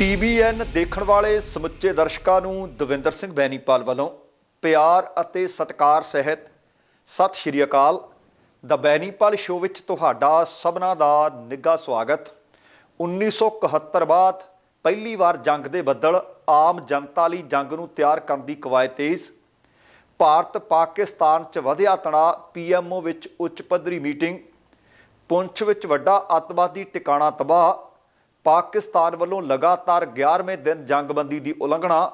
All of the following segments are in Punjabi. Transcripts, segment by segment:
ਟੀਬੀਐਨ ਦੇਖਣ ਵਾਲੇ ਸਮੁੱਚੇ ਦਰਸ਼ਕਾਂ ਨੂੰ ਦਵਿੰਦਰ ਸਿੰਘ ਬੈਨੀਪਾਲ ਵੱਲੋਂ ਪਿਆਰ ਅਤੇ ਸਤਿਕਾਰ ਸਹਿਤ ਸਤਿ ਸ਼੍ਰੀ ਅਕਾਲ। ਦਾ ਬੈਨੀਪਾਲ ਸ਼ੋਅ ਵਿੱਚ ਤੁਹਾਡਾ ਸਭਨਾ ਦਾ ਨਿੱਘਾ ਸਵਾਗਤ। 1971 ਬਾਅਦ ਪਹਿਲੀ ਵਾਰ ਜੰਗ ਦੇ ਬੱਦਲ ਆਮ ਜਨਤਾ ਲਈ ਜੰਗ ਨੂੰ ਤਿਆਰ ਕਰਨ ਦੀ ਕਵਾਇਦ ਤੇਜ਼। ਭਾਰਤ ਪਾਕਿਸਤਾਨ 'ਚ ਵਧਿਆ ਤਣਾਅ ਪੀਐਮਓ ਵਿੱਚ ਉੱਚ ਪੱਧਰੀ ਮੀਟਿੰਗ। ਪੁੰਛ ਵਿੱਚ ਵੱਡਾ ਅੱਤਵਾਦੀ ਟਿਕਾਣਾ ਤਬਾਹ। ਪਾਕਿਸਤਾਨ ਵੱਲੋਂ ਲਗਾਤਾਰ 11ਵੇਂ ਦਿਨ ਜੰਗਬੰਦੀ ਦੀ ਉਲੰਘਣਾ।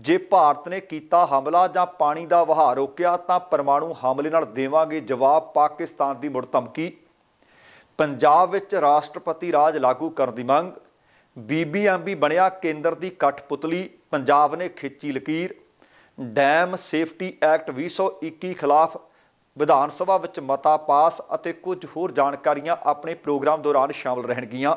ਜੇ ਭਾਰਤ ਨੇ ਕੀਤਾ ਹਮਲਾ ਜਾਂ ਪਾਣੀ ਦਾ ਵਹਾਅ ਰੋਕਿਆ, ਤਾਂ ਪਰਮਾਣੂ ਹਮਲੇ ਨਾਲ ਦੇਵਾਂਗੇ ਜਵਾਬ ਪਾਕਿਸਤਾਨ ਦੀ ਮੁੜ ਧਮਕੀ। ਪੰਜਾਬ ਵਿੱਚ ਰਾਸ਼ਟਰਪਤੀ ਰਾਜ ਲਾਗੂ ਕਰਨ ਦੀ ਮੰਗ। ਬੀਬੀਐਮਬੀ ਬਣਿਆ ਕੇਂਦਰ ਦੀ ਕਠਪੁਤਲੀ। ਪੰਜਾਬ ਨੇ ਖਿੱਚੀ ਲਕੀਰ। ਡੈਮ ਸੇਫਟੀ ਐਕਟ 2021 ਖਿਲਾਫ ਵਿਧਾਨ ਸਭਾ ਵਿੱਚ ਮਤਾ ਪਾਸ ਅਤੇ ਕੁਝ ਹੋਰ ਜਾਣਕਾਰੀਆਂ ਆਪਣੇ ਪ੍ਰੋਗਰਾਮ ਦੌਰਾਨ ਸ਼ਾਮਲ ਰਹਿਣਗੀਆਂ।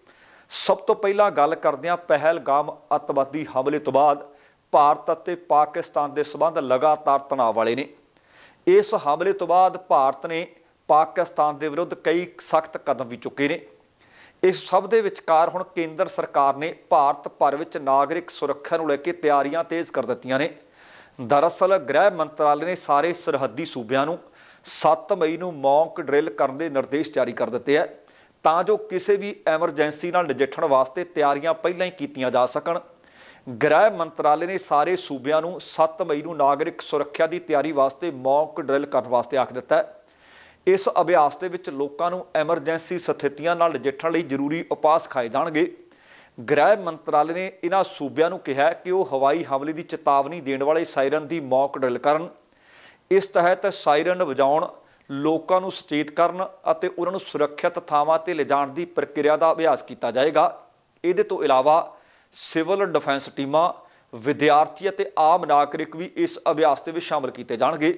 ਸਭ ਤੋਂ ਪਹਿਲਾਂ ਗੱਲ ਕਰਦੇ ਹਾਂ ਪਹਿਲਗਾਮ ਅੱਤਵਾਦੀ ਹਮਲੇ ਤੋਂ ਬਾਅਦ ਭਾਰਤ ਅਤੇ ਪਾਕਿਸਤਾਨ ਦੇ ਸਬੰਧ ਲਗਾਤਾਰ ਤਣਾਅ ਵਾਲੇ ਨੇ। ਇਸ ਹਮਲੇ ਤੋਂ ਬਾਅਦ ਭਾਰਤ ਨੇ ਪਾਕਿਸਤਾਨ ਦੇ ਵਿਰੁੱਧ ਕਈ ਸਖਤ ਕਦਮ ਵੀ ਚੁੱਕੇ ਨੇ। ਇਸ ਸਭ ਦੇ ਵਿਚਕਾਰ ਹੁਣ ਕੇਂਦਰ ਸਰਕਾਰ ਨੇ ਭਾਰਤ ਭਰ ਵਿੱਚ ਨਾਗਰਿਕ ਸੁਰੱਖਿਆ ਨੂੰ ਲੈ ਕੇ ਤਿਆਰੀਆਂ ਤੇਜ਼ ਕਰ ਦਿੱਤੀਆਂ ਨੇ। ਦਰਅਸਲ ਗ੍ਰਹਿ ਮੰਤਰਾਲੇ ਨੇ ਸਾਰੇ ਸਰਹੱਦੀ ਸੂਬਿਆਂ ਨੂੰ 7 ਮਈ ਨੂੰ ਮੌਕ ਡਰਿਲ ਕਰਨ ਦੇ ਨਿਰਦੇਸ਼ ਜਾਰੀ ਕਰ ਦਿੱਤੇ ਹੈ ਤਾਂ ਜੋ ਕਿਸੇ ਵੀ ਐਮਰਜੈਂਸੀ ਨਾਲ ਨਜਿੱਠਣ ਵਾਸਤੇ ਤਿਆਰੀਆਂ ਪਹਿਲਾਂ ਹੀ ਕੀਤੀਆਂ ਜਾ ਸਕਣ। ਗ੍ਰਹਿ ਮੰਤਰਾਲੇ ਨੇ ਸਾਰੇ ਸੂਬਿਆਂ ਨੂੰ 7 ਮਈ ਨੂੰ ਨਾਗਰਿਕ ਸੁਰੱਖਿਆ ਦੀ ਤਿਆਰੀ ਵਾਸਤੇ ਮੌਕ ਡਰਿਲ ਕਰਨ ਵਾਸਤੇ ਆਖ ਦਿੱਤਾ ਹੈ। ਇਸ ਅਭਿਆਸ ਦੇ ਵਿੱਚ ਲੋਕਾਂ ਨੂੰ ਐਮਰਜੈਂਸੀ ਸਥਿਤੀਆਂ ਨਾਲ ਨਜਿੱਠਣ ਲਈ ਜ਼ਰੂਰੀ ਉਪਾਅ ਸਿਖਾਏ ਜਾਣਗੇ। ਗ੍ਰਹਿ ਮੰਤਰਾਲੇ ਨੇ ਇਹਨਾਂ ਸੂਬਿਆਂ ਨੂੰ ਕਿਹਾ ਕਿ ਉਹ ਹਵਾਈ ਹਮਲੇ ਦੀ ਚੇਤਾਵਨੀ ਦੇਣ ਵਾਲੇ ਸਾਇਰਨ ਦੀ ਮੌਕ ਡਰਿਲ ਕਰਨ। ਇਸ ਤਹਿਤ ਸਾਇਰਨ ਵਜਾਉਣ ਲੋਕਾਂ ਨੂੰ ਸੁਚੇਤ ਕਰਨ ਅਤੇ ਉਹਨਾਂ ਨੂੰ ਸੁਰੱਖਿਅਤ ਥਾਵਾਂ ਤੇ ਲਿਜਾਣ ਦੀ ਪ੍ਰਕਿਰਿਆ ਦਾ ਅਭਿਆਸ ਕੀਤਾ ਜਾਏਗਾ। ਇਹਦੇ ਤੋਂ ਇਲਾਵਾ ਸਿਵਲ ਡਿਫੈਂਸ ਟੀਮਾਂ, ਵਿਦਿਆਰਥੀ ਅਤੇ ਆਮ ਨਾਗਰਿਕ ਵੀ ਇਸ ਅਭਿਆਸ ਦੇ ਵਿੱਚ ਸ਼ਾਮਲ ਕੀਤੇ ਜਾਣਗੇ।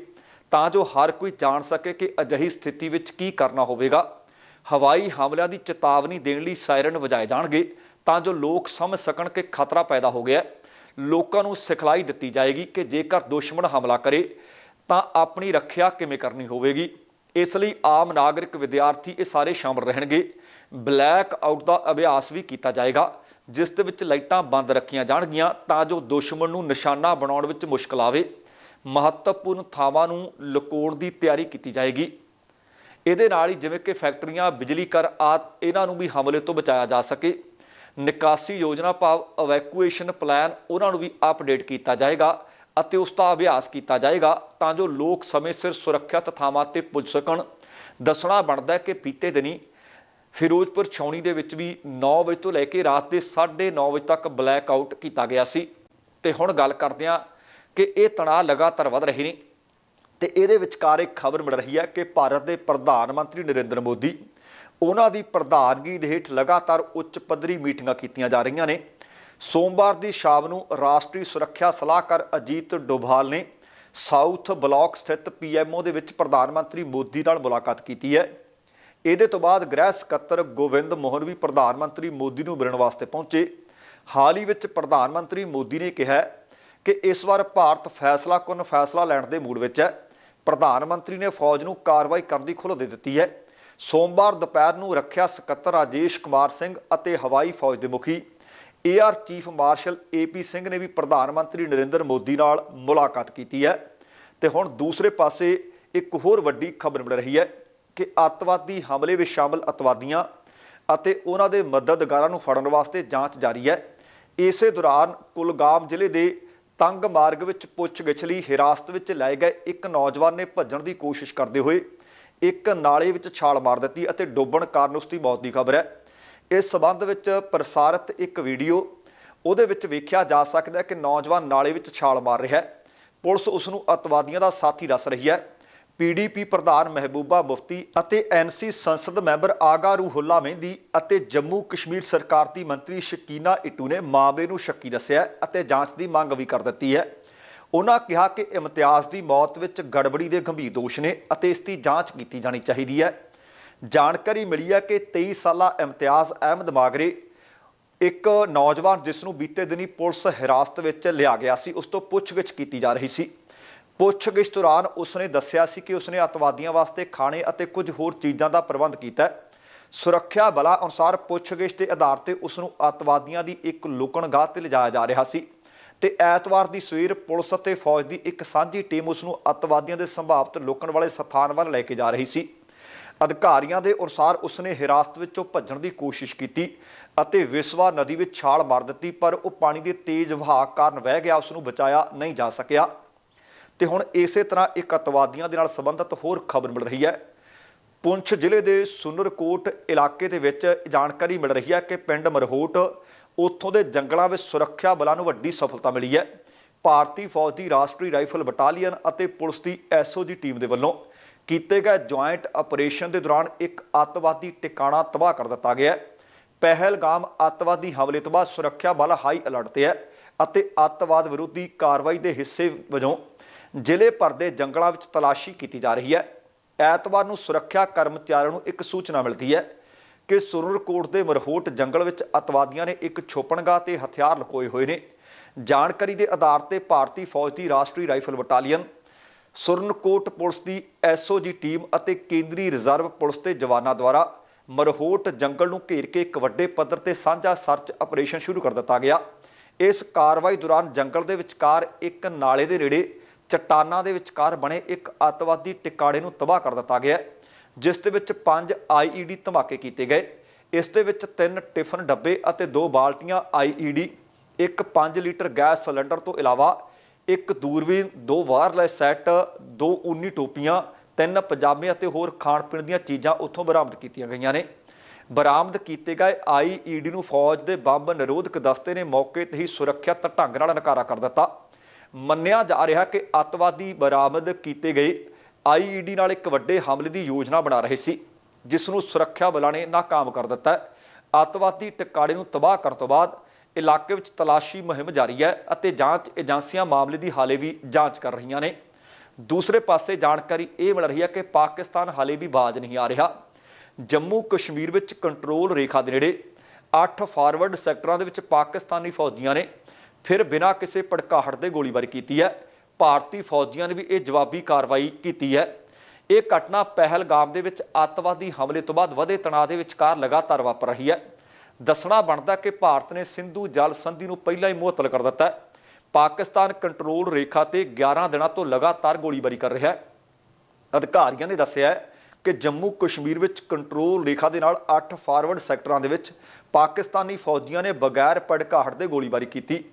ਤਾਂ ਜੋ ਹਰ ਕੋਈ ਜਾਣ ਸਕੇ ਕਿ ਅਜਿਹੀ ਸਥਿਤੀ ਵਿੱਚ ਕੀ ਕਰਨਾ ਹੋਵੇਗਾ। ਹਵਾਈ ਹਮਲਿਆਂ ਦੀ ਚੇਤਾਵਨੀ ਦੇਣ ਲਈ ਸਾਇਰਨ ਵਜਾਏ ਜਾਣਗੇ ਤਾਂ ਜੋ ਲੋਕ ਸਮਝ ਸਕਣ ਕਿ ਖਤਰਾ ਪੈਦਾ ਹੋ ਗਿਆ ਲੋਕਾਂ ਨੂੰ ਸਿਖਲਾਈ ਦਿੱਤੀ ਜਾਏਗੀ ਕਿ ਜੇਕਰ ਦੁਸ਼ਮਣ ਹਮਲਾ ਕਰੇ ਤਾਂ ਆਪਣੀ ਰੱਖਿਆ ਕਿਵੇਂ ਕਰਨੀ ਹੋਵੇਗੀ। ਇਸ ਲਈ ਆਮ ਨਾਗਰਿਕ ਵਿਦਿਆਰਥੀ ਇਹ ਸਾਰੇ ਸ਼ਾਮਲ ਰਹਿਣਗੇ। ਬਲੈਕ ਆਊਟ ਦਾ ਅਭਿਆਸ ਵੀ ਕੀਤਾ ਜਾਏਗਾ, ਜਿਸ ਦੇ ਵਿੱਚ ਲਾਈਟਾਂ ਬੰਦ ਰੱਖੀਆਂ ਜਾਣਗੀਆਂ ਤਾਂ ਜੋ ਦੁਸ਼ਮਣ ਨੂੰ ਨਿਸ਼ਾਨਾ ਬਣਾਉਣ ਵਿੱਚ ਮੁਸ਼ਕਲ ਆਵੇ। ਮਹੱਤਵਪੂਰਨ ਥਾਵਾਂ ਨੂੰ ਲੁਕਾਉਣ ਦੀ ਤਿਆਰੀ ਕੀਤੀ ਜਾਏਗੀ। ਇਹਦੇ ਨਾਲ ਹੀ ਜਿਵੇਂ ਕਿ ਫੈਕਟਰੀਆਂ, ਬਿਜਲੀ ਕਰ ਆ ਇਹਨਾਂ ਨੂੰ ਵੀ ਹਮਲੇ ਤੋਂ ਬਚਾਇਆ ਜਾ ਸਕੇ। ਨਿਕਾਸੀ ਯੋਜਨਾ ਭਾਵ ਇਵੈਕੂਏਸ਼ਨ ਪਲਾਨ ਉਹਨਾਂ ਨੂੰ ਵੀ ਅਪਡੇਟ ਕੀਤਾ ਜਾਏਗਾ। ਅਤੇ ਉਸ ਦਾ ਅਭਿਆਸ ਕੀਤਾ ਜਾਏਗਾ ਤਾਂ ਜੋ ਲੋਕ ਸਮੇਂ ਸਿਰ ਸੁਰੱਖਿਅਤ ਥਾਵਾਂ ਤੇ ਪੁੱਜ ਸਕਣ। ਦੱਸਣਾ ਬਣਦਾ ਹੈ ਕਿ ਬੀਤੇ ਦਿਨੀ ਫਿਰੋਜ਼ਪੁਰ ਛਾਉਣੀ ਦੇ ਵਿੱਚ ਵੀ 9 ਵਜੇ ਤੋਂ ਲੈ ਕੇ ਰਾਤ ਦੇ 9:30 ਵਜੇ ਤੱਕ ਬਲੈਕ ਆਊਟ ਕੀਤਾ ਗਿਆ ਸੀ। ਤੇ ਹੁਣ ਗੱਲ ਕਰਦੇ ਹਾਂ ਕਿ ਇਹ ਤਣਾਅ ਲਗਾਤਾਰ ਵਧ ਰਹੇ ਨੇ ਤੇ ਇਹਦੇ ਵਿਚਕਾਰ ਇੱਕ ਖਬਰ ਮਿਲ ਰਹੀ ਹੈ ਕਿ ਭਾਰਤ ਦੇ ਪ੍ਰਧਾਨ ਮੰਤਰੀ ਨਰਿੰਦਰ ਮੋਦੀ, ਉਹਨਾਂ ਦੀ ਪ੍ਰਧਾਨਗੀ ਦੇ ਹੇਠ ਲਗਾਤਾਰ ਉੱਚ ਪੱਧਰੀ ਮੀਟਿੰਗਾਂ ਕੀਤੀਆਂ ਜਾ ਰਹੀਆਂ ਨੇ। ਸੋਮਵਾਰ ਦੀ ਸ਼ਾਮ ਨੂੰ ਰਾਸ਼ਟਰੀ ਸੁਰੱਖਿਆ ਸਲਾਹਕਾਰ ਅਜੀਤ ਡੋਭਾਲ ਨੇ ਸਾਊਥ ਬਲਾਕ ਸਥਿਤ ਪੀਐਮਓ ਦੇ ਵਿੱਚ ਪ੍ਰਧਾਨ ਮੰਤਰੀ ਮੋਦੀ ਨਾਲ ਮੁਲਾਕਾਤ ਕੀਤੀ ਹੈ। ਇਹਦੇ ਤੋਂ ਬਾਅਦ ਗ੍ਰਹਿ ਸਕੱਤਰ ਗੋਵਿੰਦ ਮੋਹਨ ਵੀ ਪ੍ਰਧਾਨ ਮੰਤਰੀ ਮੋਦੀ ਨੂੰ ਮਿਲਣ ਵਾਸਤੇ ਪਹੁੰਚੇ। ਹਾਲ ਹੀ ਵਿੱਚ ਪ੍ਰਧਾਨ ਮੰਤਰੀ ਮੋਦੀ ਨੇ ਕਿਹਾ ਕਿ ਇਸ ਵਾਰ ਭਾਰਤ ਫੈਸਲਾ ਕੁਨ ਫੈਸਲਾ ਲੈਣ ਦੇ ਮੂਡ ਵਿੱਚ ਹੈ। ਪ੍ਰਧਾਨ ਮੰਤਰੀ ਨੇ ਫੌਜ ਨੂੰ ਕਾਰਵਾਈ ਕਰਨ ਦੀ ਖੁੱਲ੍ਹ ਦੇ ਦਿੱਤੀ ਹੈ। ਸੋਮਵਾਰ ਦੁਪਹਿਰ ਨੂੰ ਰੱਖਿਆ ਸਕੱਤਰ ਰਾਜੇਸ਼ ਕੁਮਾਰ ਸਿੰਘ ਅਤੇ ਹਵਾਈ ਫੌਜ ਦੇ ਮੁਖੀ air chief marshal A P Singh ਨੇ ਵੀ ਪ੍ਰਧਾਨ ਮੰਤਰੀ ਨਰਿੰਦਰ ਮੋਦੀ ਨਾਲ ਮੁਲਾਕਾਤ ਕੀਤੀ ਹੈ। ਤੇ ਹੁਣ ਦੂਸਰੇ ਪਾਸੇ ਇੱਕ ਹੋਰ ਵੱਡੀ ਖਬਰ ਮਿਲ ਰਹੀ ਹੈ ਕਿ ਅੱਤਵਾਦੀ ਹਮਲੇ ਵਿੱਚ ਸ਼ਾਮਲ ਅਤਵਾਦੀਆਂ ਅਤੇ ਉਹਨਾਂ ਦੇ ਮਦਦਗਾਰਾਂ ਨੂੰ ਫੜਨ ਵਾਸਤੇ ਜਾਂਚ ਜਾਰੀ ਹੈ। ਇਸੇ ਦੌਰਾਨ ਕੁਲਗਾਮ ਜ਼ਿਲ੍ਹੇ ਦੇ ਤੰਗ ਮਾਰਗ ਵਿੱਚ ਪੁੱਛਗਿੱਛ ਲਈ ਹਿਰਾਸਤ ਵਿੱਚ ਲਏ ਗਏ ਇੱਕ ਨੌਜਵਾਨ ਨੇ ਭੱਜਣ ਦੀ ਕੋਸ਼ਿਸ਼ ਕਰਦੇ ਹੋਏ ਇੱਕ ਨਾਲੇ ਵਿੱਚ ਛਾਲ ਮਾਰ ਦਿੱਤੀ ਅਤੇ ਡੁੱਬਣ ਕਾਰਨ ਉਸ ਦੀ ਮੌਤ ਦੀ ਖਬਰ ਹੈ। ਇਸ ਸਬੰਧ ਵਿੱਚ ਪ੍ਰਸਾਰਿਤ ਇੱਕ ਵੀਡੀਓ ਉਹਦੇ ਵਿੱਚ ਵੇਖਿਆ ਜਾ ਸਕਦਾ ਹੈ ਕਿ ਨੌਜਵਾਨ ਨਾਲੇ ਵਿੱਚ ਛਾਲ ਮਾਰ ਰਿਹਾ ਹੈ। ਪੁਲਿਸ ਉਸ ਨੂੰ ਅਤਵਾਦੀਆਂ ਦਾ ਸਾਥੀ ਦੱਸ ਰਹੀ ਹੈ। ਪੀਡੀਪੀ ਪ੍ਰਧਾਨ ਮਹਿਬੂਬਾ ਮੁਫਤੀ ਅਤੇ ਐਨਸੀ ਸੰਸਦ ਮੈਂਬਰ ਆਗਾ ਰੂਹੁੱਲਾ ਮਹਿੰਦੀ ਅਤੇ ਜੰਮੂ ਕਸ਼ਮੀਰ ਸਰਕਾਰ ਦੀ ਮੰਤਰੀ ਸ਼ਕੀਨਾ ਇਟੂ ਨੇ ਮਾਮਲੇ ਨੂੰ ਸ਼ੱਕੀ ਦੱਸਿਆ ਅਤੇ ਜਾਂਚ ਦੀ ਮੰਗ ਵੀ ਕਰ ਦਿੱਤੀ ਹੈ। ਉਹਨਾਂ ਕਿਹਾ ਕਿ ਇਮਤਿਆਜ਼ ਦੀ ਮੌਤ ਵਿੱਚ ਗੜਬੜੀ ਦੇ ਗੰਭੀਰ ਦੋਸ਼ ਨੇ ਅਤੇ ਇਸ ਦੀ ਜਾਂਚ ਕੀਤੀ ਜਾਣੀ ਚਾਹੀਦੀ ਹੈ। ਜਾਣਕਾਰੀ ਮਿਲੀ ਹੈ ਕਿ 23 ਸਾਲਾ ਇਮਤਿਆਜ਼ ਅਹਿਮਦ ਮਾਗਰੇ ਇੱਕ ਨੌਜਵਾਨ ਜਿਸ ਨੂੰ ਬੀਤੇ ਦਿਨੀ ਪੁਲਿਸ ਹਿਰਾਸਤ ਵਿੱਚ ਲਿਆ ਗਿਆ ਸੀ, ਉਸ ਤੋਂ ਪੁੱਛਗਿੱਛ ਕੀਤੀ ਜਾ ਰਹੀ ਸੀ। ਪੁੱਛਗਿੱਛ ਦੌਰਾਨ ਉਸਨੇ ਦੱਸਿਆ ਸੀ ਕਿ ਉਸਨੇ ਅਤਵਾਦੀਆਂ ਵਾਸਤੇ ਖਾਣੇ ਅਤੇ ਕੁਝ ਹੋਰ ਚੀਜ਼ਾਂ ਦਾ ਪ੍ਰਬੰਧ ਕੀਤਾ ਹੈ। ਸੁਰੱਖਿਆ ਬਲਾਂ ਅਨੁਸਾਰ ਪੁੱਛਗਿੱਛ ਦੇ ਆਧਾਰ ਤੇ ਉਸ ਨੂੰ ਅਤਵਾਦੀਆਂ ਦੀ ਇੱਕ ਲੁਕਣਗਾਹ ਤੇ ਲਿਜਾਇਆ ਜਾ ਰਿਹਾ ਸੀ ਤੇ ਐਤਵਾਰ ਦੀ ਸਵੇਰ ਪੁਲਿਸ ਅਤੇ ਫੌਜ ਦੀ ਇੱਕ ਸਾਂਝੀ ਟੀਮ ਉਸ ਨੂੰ ਅਤਵਾਦੀਆਂ ਦੇ ਸੰਭਾਵਿਤ ਲੁਕਣ ਵਾਲੇ ਸਥਾਨ ਵੱਲ ਲੈ ਕੇ ਜਾ ਰਹੀ ਸੀ। ਅਧਿਕਾਰੀਆਂ ਦੇ ਅਨੁਸਾਰ ਉਸਨੇ ਹਿਰਾਸਤ ਵਿੱਚੋਂ ਭੱਜਣ ਦੀ ਕੋਸ਼ਿਸ਼ ਕੀਤੀ ਅਤੇ ਵਿਸਵਾ ਨਦੀ ਵਿੱਚ ਛਾਲ ਮਾਰ ਦਿੱਤੀ, ਪਰ ਉਹ ਪਾਣੀ ਦੇ ਤੇਜ਼ ਵਹਾਅ ਕਾਰਨ ਵਹਿ ਗਿਆ ਉਸ ਨੂੰ ਬਚਾਇਆ ਨਹੀਂ ਜਾ ਸਕਿਆ। ਤੇ ਹੁਣ ਇਸੇ ਤਰ੍ਹਾਂ ਇੱਕ ਅਤਵਾਦੀਆਂ ਦੇ ਨਾਲ ਸੰਬੰਧਿਤ ਹੋਰ ਖਬਰ ਮਿਲ ਰਹੀ ਹੈ। ਪੁੰਛ ਜ਼ਿਲ੍ਹੇ ਦੇ ਸੁਨਰਕੋਟ ਇਲਾਕੇ ਦੇ ਵਿੱਚ ਜਾਣਕਾਰੀ ਮਿਲ ਰਹੀ ਹੈ ਕਿ ਪਿੰਡ ਮਰਹੋਟ ਉੱਥੋਂ ਦੇ ਜੰਗਲਾਂ ਵਿੱਚ ਸੁਰੱਖਿਆ ਬਲਾਂ ਨੂੰ ਵੱਡੀ ਸਫਲਤਾ ਮਿਲੀ ਹੈ। ਭਾਰਤੀ ਫੌਜ ਦੀ ਰਾਸ਼ਟਰੀ ਰਾਈਫਲ ਬਟਾਲੀਅਨ ਅਤੇ ਪੁਲਿਸ ਦੀ ਐਸਓਜੀ ਟੀਮ ਦੇ ਵੱਲੋਂ ਕੀਤੇ ਗਏ ਜੁਆਇੰਟ ਆਪਰੇਸ਼ਨ ਦੇ ਦੌਰਾਨ ਇੱਕ ਅੱਤਵਾਦੀ ਟਿਕਾਣਾ ਤਬਾਹ ਕਰ ਦਿੱਤਾ ਗਿਆ ਪਹਿਲਗਾਮ ਅੱਤਵਾਦੀ ਹਮਲੇ ਤੋਂ ਬਾਅਦ ਸੁਰੱਖਿਆ ਬਲ ਹਾਈ ਅਲਰਟ ਤੇ ਹੈ ਅਤੇ ਅੱਤਵਾਦ ਵਿਰੋਧੀ ਕਾਰਵਾਈ ਦੇ ਹਿੱਸੇ ਵਜੋਂ ਜ਼ਿਲ੍ਹੇ ਭਰ ਦੇ ਜੰਗਲਾਂ ਵਿੱਚ ਤਲਾਸ਼ੀ ਕੀਤੀ ਜਾ ਰਹੀ ਹੈ। ਐਤਵਾਰ ਨੂੰ ਸੁਰੱਖਿਆ ਕਰਮਚਾਰੀਆਂ ਨੂੰ ਇੱਕ ਸੂਚਨਾ ਮਿਲਦੀ ਹੈ ਕਿ ਸੁਰਨਕੋਟ ਦੇ ਮਰਹੋਟ ਜੰਗਲ ਵਿੱਚ ਅਤਵਾਦੀਆਂ ਨੇ ਇੱਕ ਛੋਪਣਗਾਹ ਤੇ ਹਥਿਆਰ ਲੁਕੋਏ ਹੋਏ ਨੇ। ਜਾਣਕਾਰੀ ਦੇ ਆਧਾਰ ਤੇ ਭਾਰਤੀ ਫੌਜ ਦੀ Rashtriya rifle battalion Surankote police ਦੀ ਐਸਓਜੀ ਟੀਮ ਅਤੇ ਕੇਂਦਰੀ ਰਿਜ਼ਰਵ ਪੁਲਿਸ ਦੇ ਜਵਾਨਾਂ ਦੁਆਰਾ ਮਰਹੋਟ ਜੰਗਲ ਨੂੰ ਘੇਰ ਕੇ ਇੱਕ ਵੱਡੇ ਪੱਧਰ ਤੇ ਸਾਂਝਾ ਸਰਚ ਆਪਰੇਸ਼ਨ ਸ਼ੁਰੂ ਕਰ ਦਿੱਤਾ ਗਿਆ। ਇਸ ਕਾਰਵਾਈ ਦੌਰਾਨ ਜੰਗਲ ਦੇ ਵਿਚਕਾਰ ਇੱਕ ਨਾਲੇ ਦੇ ਨੇੜੇ ਚਟਾਨਾਂ ਦੇ ਵਿਚਕਾਰ ਬਣੇ ਇੱਕ ਅੱਤਵਾਦੀ ਟਿਕਾਣੇ ਨੂੰ ਤਬਾਹ ਕਰ ਦਿੱਤਾ ਗਿਆ, ਜਿਸ ਦੇ ਵਿੱਚ ਪੰਜ ਆਈਈਡੀ ਧਮਾਕੇ ਕੀਤੇ ਗਏ। ਇਸ ਦੇ ਵਿੱਚ ਤਿੰਨ ਟਿਫਨ ਡੱਬੇ ਅਤੇ ਦੋ ਬਾਲਟੀਆਂ ਆਈਈਡੀ ਇੱਕ 5 ਲੀਟਰ ਗੈਸ ਸਿਲੰਡਰ ਤੋਂ ਇਲਾਵਾ ਇੱਕ ਦੂਰਬੀਨ ਦੋ ਵਾਇਰਲੈਸ ਸੈੱਟ, ਦੋ ਉਨੀ ਟੋਪੀਆਂ, ਤਿੰਨ ਪਜਾਮੇ ਅਤੇ ਹੋਰ ਖਾਣ ਪੀਣ ਦੀਆਂ ਚੀਜ਼ਾਂ ਉੱਥੋਂ ਬਰਾਮਦ ਕੀਤੀਆਂ ਗਈਆਂ ਨੇ ਬਰਾਮਦ ਕੀਤੇ ਗਏ ਆਈਈਡੀ ਨੂੰ ਫੌਜ ਦੇ ਬੰਬ ਨਿਰੋਧਕ ਦਸਤੇ ਨੇ ਮੌਕੇ ਤੇ ਹੀ ਸੁਰੱਖਿਅਤ ਢੰਗ ਨਾਲ ਨਕਾਰਾ ਕਰ ਦਿੱਤਾ ਮੰਨਿਆ ਜਾ ਰਿਹਾ ਕਿ ਅੱਤਵਾਦੀ ਬਰਾਮਦ ਕੀਤੇ ਗਏ ਆਈਈਡੀ ਨਾਲ ਇੱਕ ਵੱਡੇ ਹਮਲੇ ਦੀ ਯੋਜਨਾ ਬਣਾ ਰਹੇ ਸੀ, ਜਿਸ ਨੂੰ ਸੁਰੱਖਿਆ ਬਲਾਂ ਨੇ ਨਾਕਾਮ ਕਰ ਦਿੱਤਾ ਹੈ। ਅੱਤਵਾਦੀ ਟਿਕਾੜੇ ਨੂੰ ਤਬਾਹ ਕਰਨ ਤੋਂ ਬਾਅਦ ਇਲਾਕੇ ਵਿੱਚ ਤਲਾਸ਼ੀ ਮੁਹਿੰਮ ਜਾਰੀ ਹੈ ਅਤੇ ਜਾਂਚ ਏਜੰਸੀਆਂ ਮਾਮਲੇ ਦੀ ਹਾਲੇ ਵੀ ਜਾਂਚ ਕਰ ਰਹੀਆਂ ਨੇ। ਦੂਸਰੇ ਪਾਸੇ ਜਾਣਕਾਰੀ ਇਹ ਮਿਲ ਰਹੀ ਹੈ ਕਿ ਪਾਕਿਸਤਾਨ ਹਾਲੇ ਵੀ ਬਾਜ਼ ਨਹੀਂ ਆ ਰਿਹਾ। ਜੰਮੂ ਕਸ਼ਮੀਰ ਵਿੱਚ ਕੰਟਰੋਲ ਰੇਖਾ ਦੇ ਨੇੜੇ 8 ਫਾਰਵਰਡ ਸੈਕਟਰਾਂ ਦੇ ਵਿੱਚ ਪਾਕਿਸਤਾਨੀ ਫੌਜੀਆਂ ਨੇ ਫਿਰ ਬਿਨਾਂ ਕਿਸੇ ਭੜਕਾਹਟ ਦੇ ਗੋਲੀਬਾਰੀ ਕੀਤੀ ਹੈ। ਭਾਰਤੀ ਫੌਜੀਆਂ ਨੇ ਵੀ ਇਹ ਜਵਾਬੀ ਕਾਰਵਾਈ ਕੀਤੀ ਹੈ। ਇਹ ਘਟਨਾ ਪਹਿਲਗਾਮ ਦੇ ਵਿੱਚ ਅੱਤਵਾਦੀ ਹਮਲੇ ਤੋਂ ਬਾਅਦ ਵਧੇ ਤਣਾਅ ਦੇ ਵਿਚਕਾਰ ਲਗਾਤਾਰ ਵਾਪਰ ਰਹੀ ਹੈ। ਦੱਸਣਾ ਬਣਦਾ ਕਿ ਭਾਰਤ ਨੇ ਸਿੰਧੂ ਜਲ ਸੰਧੀ ਨੂੰ ਪਹਿਲਾਂ ਹੀ ਮੁਅੱਤਲ ਕਰ ਦਿੱਤਾ ਹੈ। ਪਾਕਿਸਤਾਨ ਕੰਟਰੋਲ ਰੇਖਾ ਤੇ 11 ਦਿਨਾਂ ਤੋਂ ਲਗਾਤਾਰ ਗੋਲੀਬਾਰੀ ਕਰ ਰਿਹਾ ਹੈ। ਅਧਿਕਾਰੀਆਂ ਨੇ ਦੱਸਿਆ ਕਿ ਜੰਮੂ ਕਸ਼ਮੀਰ ਵਿੱਚ ਕੰਟਰੋਲ ਰੇਖਾ ਦੇ ਨਾਲ 8 ਫਾਰਵਰਡ ਸੈਕਟਰਾਂ ਦੇ ਵਿੱਚ ਪਾਕਿਸਤਾਨੀ ਫੌਜੀਆਂ ਨੇ ਬਗੈਰ ਭੜਕਾਹਟ ਦੇ ਗੋਲੀਬਾਰੀ ਕੀਤੀ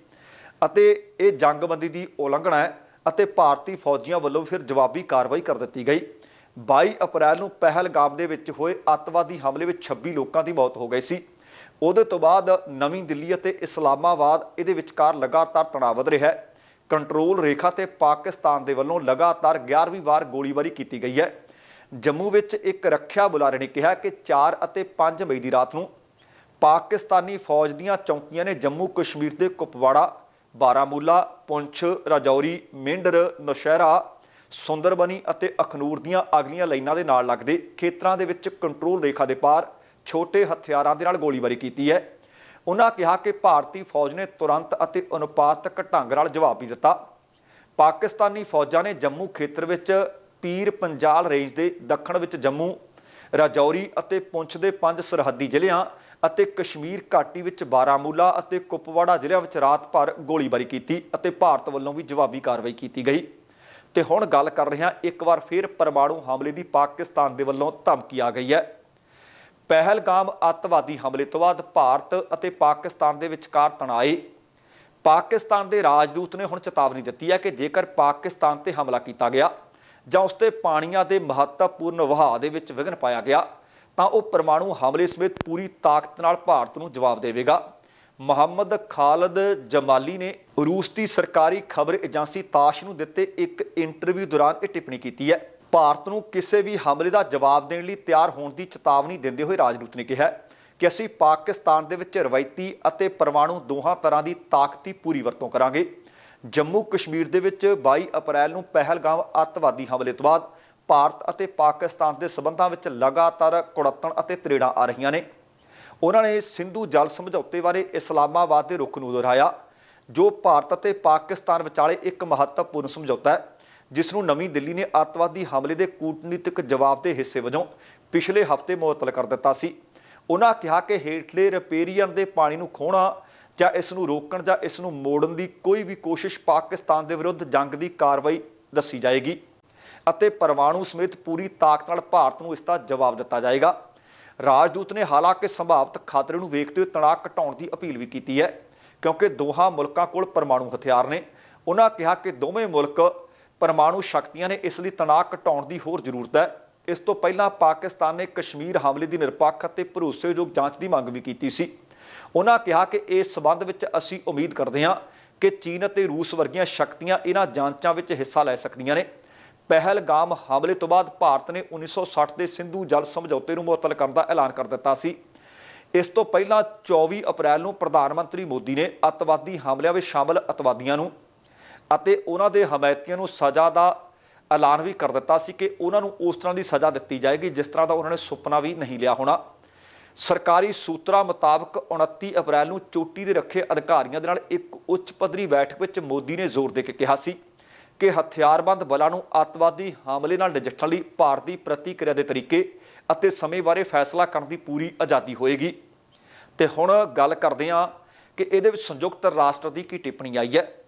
ਅਤੇ ਇਹ ਜੰਗਬੰਦੀ ਦੀ ਉਲੰਘਣਾ ਹੈ ਅਤੇ ਭਾਰਤੀ ਫੌਜੀਆਂ ਵੱਲੋਂ ਫਿਰ ਜਵਾਬੀ ਕਾਰਵਾਈ ਕਰ ਦਿੱਤੀ ਗਈ। 22 ਅਪ੍ਰੈਲ ਨੂੰ ਪਹਿਲਗਾਮ ਦੇ ਵਿੱਚ ਹੋਏ ਅੱਤਵਾਦੀ ਹਮਲੇ ਵਿੱਚ 26 ਲੋਕਾਂ ਦੀ ਮੌਤ ਹੋ ਗਈ ਸੀ। ਉਹਦੇ ਤੋਂ ਬਾਅਦ ਨਵੀਂ ਦਿੱਲੀ ਅਤੇ ਇਸਲਾਮਾਬਾਦ ਇਹਦੇ ਵਿਚਕਾਰ ਲਗਾਤਾਰ ਤਣਾਅ ਵਧ ਰਿਹਾ ਹੈ। ਕੰਟਰੋਲ ਰੇਖਾ ਤੇ ਪਾਕਿਸਤਾਨ ਦੇ ਵੱਲੋਂ ਲਗਾਤਾਰ 11ਵੀਂ ਵਾਰ ਗੋਲੀਬਾਰੀ ਕੀਤੀ ਗਈ ਹੈ। ਜੰਮੂ ਵਿੱਚ ਇੱਕ ਰੱਖਿਆ ਬੁਲਾਰੇ ਨੇ ਕਿਹਾ ਕਿ 4 ਅਤੇ 5 ਮਈ ਦੀ ਰਾਤ ਨੂੰ ਪਾਕਿਸਤਾਨੀ ਫੌਜ ਦੀਆਂ ਚੌਕੀਆਂ ਨੇ ਜੰਮੂ ਕਸ਼ਮੀਰ ਦੇ ਕੁਪਵਾੜਾ, ਬਾਰਾਮੂਲਾ, ਪੁੰਛ, ਰਾਜੌਰੀ, ਮਿੰਡਰ, ਨੌਸ਼ਹਿਰਾ, ਸੁੰਦਰਬਨੀ ਅਤੇ ਅਖਨੂਰ ਦੀਆਂ ਅਗਲੀਆਂ ਲਾਈਨਾਂ ਦੇ ਨਾਲ ਲੱਗਦੇ ਖੇਤਰਾਂ ਦੇ ਵਿੱਚ ਕੰਟਰੋਲ ਰੇਖਾ ਦੇ ਪਾਰ ਛੋਟੇ ਹਥਿਆਰਾਂ ਦੇ ਨਾਲ ਗੋਲੀਬਾਰੀ ਕੀਤੀ ਹੈ। ਉਹਨਾਂ ਕਿਹਾ ਕਿ ਭਾਰਤੀ ਫੌਜ ਨੇ ਤੁਰੰਤ ਅਤੇ ਅਨੁਪਾਤਕ ਢੰਗ ਨਾਲ ਜਵਾਬ ਵੀ ਦਿੱਤਾ। ਪਾਕਿਸਤਾਨੀ ਫੌਜਾਂ ਨੇ ਜੰਮੂ ਖੇਤਰ ਵਿੱਚ ਪੀਰ ਪੰਜਾਲ ਰੇਂਜ ਦੇ ਦੱਖਣ ਵਿੱਚ ਜੰਮੂ, ਰਾਜੌਰੀ ਅਤੇ ਪੁੰਛ ਦੇ ਪੰਜ ਸਰਹੱਦੀ ਜ਼ਿਲ੍ਹਿਆਂ ਅਤੇ ਕਸ਼ਮੀਰ ਘਾਟੀ ਵਿੱਚ ਬਾਰਾਮੂਲਾ ਅਤੇ ਕੁਪਵਾੜਾ ਜ਼ਿਲ੍ਹਿਆਂ ਵਿੱਚ ਰਾਤ ਭਰ ਗੋਲੀਬਾਰੀ ਕੀਤੀ ਅਤੇ ਭਾਰਤ ਵੱਲੋਂ ਵੀ ਜਵਾਬੀ ਕਾਰਵਾਈ ਕੀਤੀ ਗਈ। ਤੇ ਹੁਣ ਗੱਲ ਕਰ ਰਹੇ ਹਾਂ, ਇੱਕ ਵਾਰ ਫਿਰ ਪਰਮਾਣੂ ਹਮਲੇ ਦੀ ਪਾਕਿਸਤਾਨ ਦੇ ਵੱਲੋਂ ਧਮਕੀ ਆ ਗਈ ਹੈ। ਪਹਿਲਗਾਮ ਅੱਤਵਾਦੀ ਹਮਲੇ ਤੋਂ ਬਾਅਦ ਭਾਰਤ ਅਤੇ ਪਾਕਿਸਤਾਨ ਦੇ ਵਿਚਕਾਰ ਤਣਾਏ ਪਾਕਿਸਤਾਨ ਦੇ ਰਾਜਦੂਤ ਨੇ ਹੁਣ ਚੇਤਾਵਨੀ ਦਿੱਤੀ ਹੈ ਕਿ ਜੇਕਰ ਪਾਕਿਸਤਾਨ ਤੇ ਹਮਲਾ ਕੀਤਾ ਗਿਆ ਜਾਂ ਉਸ ਤੇ ਪਾਣੀਆਂ ਦੇ ਮਹੱਤਵਪੂਰਨ ਵਹਾਅ ਦੇ ਵਿੱਚ ਵਿਘਨ ਪਾਇਆ ਗਿਆ, ਤਾਂ ਉਹ ਪਰਮਾਣੂ ਹਮਲੇ ਸਮੇਤ ਪੂਰੀ ਤਾਕਤ ਨਾਲ ਭਾਰਤ ਨੂੰ ਜਵਾਬ ਦੇਵੇਗਾ। ਮੁਹੰਮਦ ਖਾਲਦ ਜਮਾਲੀ ਨੇ ਰੂਸ ਦੀ ਸਰਕਾਰੀ ਖਬਰ ਏਜੰਸੀ ਤਾਸ਼ ਨੂੰ ਦਿੱਤੇ ਇੱਕ ਇੰਟਰਵਿਊ ਦੌਰਾਨ ਇਹ ਟਿੱਪਣੀ ਕੀਤੀ ਹੈ। ਭਾਰਤ ਨੂੰ ਕਿਸੇ ਵੀ ਹਮਲੇ ਦਾ ਜਵਾਬ ਦੇਣ ਲਈ ਤਿਆਰ ਹੋਣ ਦੀ ਚੇਤਾਵਨੀ ਦਿੰਦੇ ਹੋਏ ਰਾਜਦੂਤ ਨੇ ਕਿਹਾ ਕਿ ਅਸੀਂ ਪਾਕਿਸਤਾਨ ਦੇ ਵਿੱਚ ਰਵਾਇਤੀ ਅਤੇ ਪਰਮਾਣੂ ਦੋਹਾਂ ਤਰ੍ਹਾਂ ਦੀ ਤਾਕਤੀ ਪੂਰੀ ਵਰਤੋਂ ਕਰਾਂਗੇ। ਜੰਮੂ ਕਸ਼ਮੀਰ ਦੇ ਵਿੱਚ 22 ਅਪ੍ਰੈਲ ਨੂੰ ਪਹਿਲਗਾਮ ਅੱਤਵਾਦੀ ਹਮਲੇ ਤੋਂ ਬਾਅਦ ਭਾਰਤ ਅਤੇ ਪਾਕਿਸਤਾਨ ਦੇ ਸਬੰਧਾਂ ਵਿੱਚ ਲਗਾਤਾਰ ਕੁੜੱਤਣ ਅਤੇ ਤਰੇੜਾਂ ਆ ਰਹੀਆਂ ਨੇ। ਉਹਨਾਂ ਨੇ ਸਿੰਧੂ ਜਲ ਸਮਝੌਤੇ ਬਾਰੇ ਇਸਲਾਮਾਬਾਦ ਦੇ ਰੁਖ ਨੂੰ ਦੁਹਰਾਇਆ, ਜੋ ਭਾਰਤ ਅਤੇ ਪਾਕਿਸਤਾਨ ਵਿਚਾਲੇ ਇੱਕ ਮਹੱਤਵਪੂਰਨ ਸਮਝੌਤਾ ਹੈ। ਜਿਸ ਨੂੰ ਨਵੀਂ ਦਿੱਲੀ ਨੇ ਅੱਤਵਾਦੀ ਹਮਲੇ ਦੇ ਕੂਟਨੀਤਿਕ ਜਵਾਬ ਦੇ ਹਿੱਸੇ ਵਜੋਂ ਪਿਛਲੇ ਹਫ਼ਤੇ ਮੁਅੱਤਲ ਕਰ ਦਿੱਤਾ ਸੀ। ਉਹਨਾਂ ਕਿਹਾ ਕਿ ਹੇਠਲੇ ਰਿਪੇਰੀਅਨ ਦੇ ਪਾਣੀ ਨੂੰ ਖੋਣਾ ਜਾਂ ਇਸ ਨੂੰ ਰੋਕਣ ਜਾਂ ਇਸ ਨੂੰ ਮੋੜਨ ਦੀ ਕੋਈ ਵੀ ਕੋਸ਼ਿਸ਼ ਪਾਕਿਸਤਾਨ ਦੇ ਵਿਰੁੱਧ ਜੰਗ ਦੀ ਕਾਰਵਾਈ ਦੱਸੀ ਜਾਏਗੀ ਅਤੇ ਪਰਮਾਣੂ ਸਮੇਤ ਪੂਰੀ ਤਾਕਤ ਨਾਲ ਭਾਰਤ ਨੂੰ ਇਸ ਦਾ ਜਵਾਬ ਦਿੱਤਾ ਜਾਏਗਾ। ਰਾਜਦੂਤ ਨੇ ਹਾਲਾਂਕਿ ਸੰਭਾਵਤ ਖਤਰੇ ਨੂੰ ਵੇਖਦੇ ਹੋਏ ਤਣਾਅ ਘਟਾਉਣ ਦੀ ਅਪੀਲ ਵੀ ਕੀਤੀ ਹੈ, ਕਿਉਂਕਿ ਦੋਹਾਂ ਮੁਲਕਾਂ ਕੋਲ ਪਰਮਾਣੂ ਹਥਿਆਰ ਨੇ। ਉਹਨਾਂ ਕਿਹਾ ਕਿ ਦੋਵੇਂ ਮੁਲਕ ਪਰਮਾਣੂ ਸ਼ਕਤੀਆਂ ਨੇ ਇਸ ਲਈ ਤਣਾਅ ਘਟਾਉਣ ਦੀ ਹੋਰ ਜ਼ਰੂਰਤ ਹੈ। ਇਸ ਤੋਂ ਪਹਿਲਾਂ ਪਾਕਿਸਤਾਨ ਨੇ ਕਸ਼ਮੀਰ ਹਮਲੇ ਦੀ ਨਿਰਪੱਖ ਅਤੇ ਭਰੋਸੇਯੋਗ ਜਾਂਚ ਦੀ ਮੰਗ ਵੀ ਕੀਤੀ ਸੀ। ਉਹਨਾਂ ਕਿਹਾ ਕਿ ਇਸ ਸਬੰਧ ਵਿੱਚ ਅਸੀਂ ਉਮੀਦ ਕਰਦੇ ਹਾਂ ਕਿ ਚੀਨ ਅਤੇ ਰੂਸ ਵਰਗੀਆਂ ਸ਼ਕਤੀਆਂ ਇਹਨਾਂ ਜਾਂਚਾਂ ਵਿੱਚ ਹਿੱਸਾ ਲੈ ਸਕਦੀਆਂ ਨੇ। ਪਹਿਲਗਾਮ ਹਮਲੇ ਤੋਂ ਬਾਅਦ ਭਾਰਤ ਨੇ 1960 ਦੇ ਸਿੰਧੂ ਜਲ ਸਮਝੌਤੇ ਨੂੰ ਮੁਅੱਤਲ ਕਰਨ ਦਾ ਐਲਾਨ ਕਰ ਦਿੱਤਾ ਸੀ। ਇਸ ਤੋਂ ਪਹਿਲਾਂ 24 ਅਪ੍ਰੈਲ ਨੂੰ ਪ੍ਰਧਾਨ ਮੰਤਰੀ ਮੋਦੀ ਨੇ ਅੱਤਵਾਦੀ ਹਮਲਿਆਂ ਵਿੱਚ ਸ਼ਾਮਲ ਅੱਤਵਾਦੀਆਂ ਨੂੰ ਅਤੇ ਉਹਨਾਂ ਦੇ ਹਮਾਇਤੀਆਂ ਨੂੰ ਸਜ਼ਾ ਦਾ ਐਲਾਨ ਵੀ ਕਰ ਦਿੱਤਾ ਸੀ ਕਿ ਉਹਨਾਂ ਨੂੰ ਉਸ ਤਰ੍ਹਾਂ ਦੀ ਸਜ਼ਾ ਦਿੱਤੀ ਜਾਏਗੀ, ਜਿਸ ਤਰ੍ਹਾਂ ਦਾ ਉਹਨਾਂ ਨੇ ਸੁਪਨਾ ਵੀ ਨਹੀਂ ਲਿਆ ਹੋਣਾ। ਸਰਕਾਰੀ ਸੂਤਰਾਂ ਮੁਤਾਬਕ 29 ਅਪ੍ਰੈਲ ਨੂੰ ਚੋਟੀ ਦੇ ਰੱਖੇ ਅਧਿਕਾਰੀਆਂ ਦੇ ਨਾਲ ਇੱਕ ਉੱਚ ਪੱਧਰੀ ਬੈਠਕ ਵਿੱਚ ਮੋਦੀ ਨੇ ਜ਼ੋਰ ਦੇ ਕੇ ਕਿਹਾ ਸੀ ਕਿ ਹਥਿਆਰਬੰਦ ਬਲਾਂ ਨੂੰ ਅੱਤਵਾਦੀ ਹਮਲੇ ਨਾਲ ਨਜਿੱਠਣ ਲਈ ਭਾਰਤ ਦੀ ਪ੍ਰਤੀਕਿਰਿਆ ਦੇ ਤਰੀਕੇ ਅਤੇ ਸਮੇਂ ਬਾਰੇ ਫੈਸਲਾ ਕਰਨ ਦੀ ਪੂਰੀ ਆਜ਼ਾਦੀ ਹੋਏਗੀ। ਤੇ ਹੁਣ ਗੱਲ ਕਰਦੇ ਹਾਂ ਕਿ ਇਹਦੇ ਵਿੱਚ ਸੰਯੁਕਤ ਰਾਸ਼ਟਰ ਦੀ ਕੀ ਟਿੱਪਣੀ ਆਈ ਹੈ।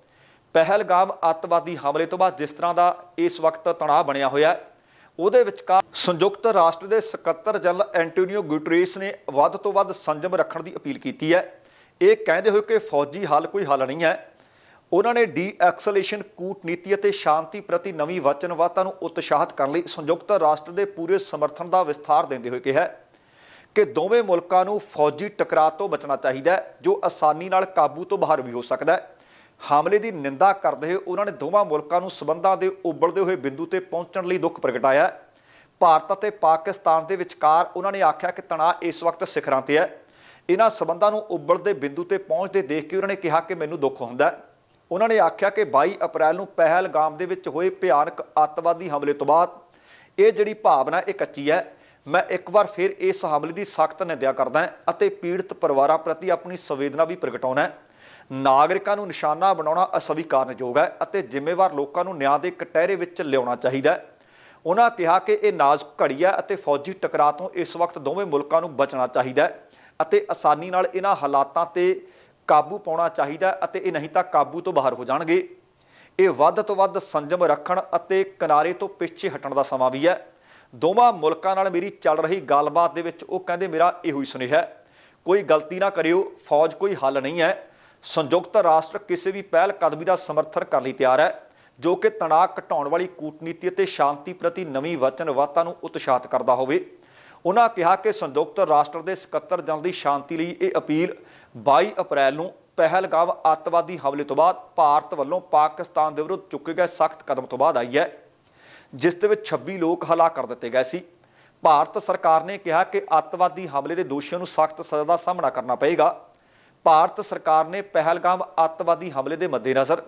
ਪਹਿਲਗਾਮ ਅੱਤਵਾਦੀ ਹਮਲੇ ਤੋਂ ਬਾਅਦ ਜਿਸ ਤਰ੍ਹਾਂ ਦਾ ਇਸ ਵਕਤ ਤਣਾਅ ਬਣਿਆ ਹੋਇਆ ਉਹਦੇ ਵਿਚਕਾਰ ਸੰਯੁਕਤ ਰਾਸ਼ਟਰ ਦੇ ਸਕੱਤਰ ਜਨਰਲ ਐਂਟੋਨੀਓ ਗੁਟਰੇਸ ਨੇ ਵੱਧ ਤੋਂ ਵੱਧ ਸੰਜਮ ਰੱਖਣ ਦੀ ਅਪੀਲ ਕੀਤੀ ਹੈ। ਇਹ ਕਹਿੰਦੇ ਹੋਏ ਕਿ ਫੌਜੀ ਹੱਲ ਕੋਈ ਹੱਲ ਨਹੀਂ ਹੈ। ਉਹਨਾਂ ਨੇ ਡੀਐਕਸਲੇਸ਼ਨ ਕੂਟਨੀਤੀ ਅਤੇ ਸ਼ਾਂਤੀ ਪ੍ਰਤੀ ਨਵੀਂ ਵਚਨਬੱਧਤਾ ਨੂੰ ਉਤਸ਼ਾਹਿਤ ਕਰਨ ਲਈ ਸੰਯੁਕਤ ਰਾਸ਼ਟਰ ਦੇ ਪੂਰੇ ਸਮਰਥਨ ਦਾ ਵਿਸਥਾਰ ਦਿੰਦੇ ਹੋਏ ਕਿਹਾ ਕਿ ਦੋਵੇਂ ਮੁਲਕਾਂ ਨੂੰ ਫੌਜੀ ਟਕਰਾਅ ਤੋਂ ਬਚਣਾ ਚਾਹੀਦਾ ਹੈ, ਜੋ ਆਸਾਨੀ ਨਾਲ ਕਾਬੂ ਤੋਂ ਬਾਹਰ ਵੀ ਹੋ ਸਕਦਾ ਹੈ। ਹਮਲੇ ਦੀ ਨਿੰਦਾ ਕਰਦੇ ਹੋਏ ਉਹਨਾਂ ਨੇ ਦੋਵਾਂ ਮੁਲਕਾਂ ਨੂੰ ਸਬੰਧਾਂ ਦੇ ਉਬਲਦੇ ਹੋਏ ਬਿੰਦੂ ਤੇ ਪਹੁੰਚਣ ਲਈ ਦੁੱਖ ਪ੍ਰਗਟਾਇਆ ਭਾਰਤ ਅਤੇ ਪਾਕਿਸਤਾਨ ਦੇ ਵਿਚਕਾਰ ਉਹਨਾਂ ਨੇ ਆਖਿਆ ਕਿ ਤਣਾਅ ਇਸ ਵਕਤ ਸਿਖਰਾਂ ਤੇ ਹੈ। ਇਹਨਾਂ ਸਬੰਧਾਂ ਨੂੰ ਉਬਲਦੇ ਬਿੰਦੂ ਤੇ ਪਹੁੰਚਦੇ ਦੇਖ ਕੇ ਉਹਨਾਂ ਨੇ ਕਿਹਾ ਕਿ ਮੈਨੂੰ ਦੁੱਖ ਹੁੰਦਾ ਹੈ। ਉਹਨਾਂ ਨੇ ਆਖਿਆ ਕਿ 22 ਅਪ੍ਰੈਲ ਨੂੰ ਪਹਿਲਗਾਮ ਦੇ ਵਿੱਚ ਹੋਏ ਭਿਆਨਕ ਅੱਤਵਾਦੀ ਹਮਲੇ ਤੋਂ ਬਾਅਦ ਇਹ ਜਿਹੜੀ ਭਾਵਨਾ ਇਹ ਕੱਚੀ ਹੈ, ਮੈਂ ਇੱਕ ਵਾਰ ਫਿਰ ਇਸ ਹਮਲੇ ਦੀ ਸਖਤ ਨਿੰਦਿਆ ਕਰਦਾ ਅਤੇ ਪੀੜਤ ਪਰਿਵਾਰਾਂ ਪ੍ਰਤੀ ਆਪਣੀ ਸੰਵੇਦਨਾ ਵੀ ਪ੍ਰਗਟਾਉਣਾ ਹੈ। ਨਾਗਰਿਕਾਂ ਨੂੰ ਨਿਸ਼ਾਨਾ ਬਣਾਉਣਾ ਅਸਵੀਕਾਰਨਯੋਗ ਹੈ ਅਤੇ ਜ਼ਿੰਮੇਵਾਰ ਲੋਕਾਂ ਨੂੰ ਨਿਆਂ ਦੇ ਕਟਹਿਰੇ ਵਿੱਚ ਲਿਆਉਣਾ ਚਾਹੀਦਾ ਹੈ। ਉਹਨਾਂ ਕਿਹਾ ਕਿ ਇਹ ਨਾਜ਼ੁਕ ਘੜੀ ਹੈ ਅਤੇ ਫੌਜੀ ਟਕਰਾਅ ਤੋਂ ਇਸ ਵਕਤ ਦੋਵੇਂ ਮੁਲਕਾਂ ਨੂੰ ਬਚਣਾ ਚਾਹੀਦਾ ਹੈ ਅਤੇ ਆਸਾਨੀ ਨਾਲ ਇਹਨਾਂ ਹਾਲਾਤਾਂ ਤੇ ਕਾਬੂ ਪਾਉਣਾ ਚਾਹੀਦਾ ਅਤੇ ਇਹ ਨਹੀਂ ਤਾਂ ਕਾਬੂ ਤੋਂ ਬਾਹਰ ਹੋ ਜਾਣਗੇ। ਇਹ ਵੱਧ ਤੋਂ ਵੱਧ ਸੰਜਮ ਰੱਖਣ ਅਤੇ ਕਿਨਾਰੇ ਤੋਂ ਪਿੱਛੇ ਹਟਣ ਦਾ ਸਮਾਂ ਵੀ ਹੈ। ਦੋਵਾਂ ਮੁਲਕਾਂ ਨਾਲ ਮੇਰੀ ਚੱਲ ਰਹੀ ਗੱਲਬਾਤ ਦੇ ਵਿੱਚ ਉਹ ਕਹਿੰਦੇ, ਮੇਰਾ ਇਹੋ ਹੀ ਸੁਨੇਹਾ ਹੈ। ਕੋਈ ਗਲਤੀ ਨਾ ਕਰਿਓ, ਫੌਜ ਕੋਈ ਹੱਲ ਨਹੀਂ ਹੈ। ਸੰਯੁਕਤ ਰਾਸ਼ਟਰ ਕਿਸੇ ਵੀ ਪਹਿਲ ਕਦਮੀ ਦਾ ਸਮਰਥਨ ਕਰਨ ਲਈ ਤਿਆਰ ਹੈ, ਜੋ ਕਿ ਤਣਾਅ ਘਟਾਉਣ ਵਾਲੀ ਕੂਟਨੀਤੀ ਅਤੇ ਸ਼ਾਂਤੀ ਪ੍ਰਤੀ ਨਵੀਂ ਵਚਨਬੱਧਤਾ ਨੂੰ ਉਤਸ਼ਾਹਿਤ ਕਰਦਾ ਹੋਵੇ। ਉਹਨਾਂ ਕਿਹਾ ਕਿ ਸੰਯੁਕਤ ਰਾਸ਼ਟਰ ਦੇ ਸਕੱਤਰ ਜਨਰਲ ਦੀ ਸ਼ਾਂਤੀ ਲਈ ਇਹ ਅਪੀਲ 22 ਅਪ੍ਰੈਲ ਨੂੰ ਪਹਿਲਗਾਮ ਅੱਤਵਾਦੀ ਹਮਲੇ ਤੋਂ ਬਾਅਦ ਭਾਰਤ ਵੱਲੋਂ ਪਾਕਿਸਤਾਨ ਦੇ ਵਿਰੁੱਧ ਚੁੱਕੇ ਗਏ ਸਖਤ ਕਦਮ ਤੋਂ ਬਾਅਦ ਆਈ ਹੈ, ਜਿਸ ਦੇ ਵਿੱਚ 26 ਲੋਕ ਹਲਾਕ ਕਰ ਦਿੱਤੇ ਗਏ ਸੀ। ਭਾਰਤ ਸਰਕਾਰ ਨੇ ਕਿਹਾ ਕਿ ਅੱਤਵਾਦੀ ਹਮਲੇ ਦੇ ਦੋਸ਼ੀਆਂ ਨੂੰ ਸਖਤ ਸਜ਼ਾ ਦਾ ਸਾਹਮਣਾ ਕਰਨਾ ਪਏਗਾ। ਭਾਰਤ ਸਰਕਾਰ ਨੇ ਪਹਿਲਗਾਮ ਅੱਤਵਾਦੀ ਹਮਲੇ ਦੇ ਮੱਦੇਨਜ਼ਰ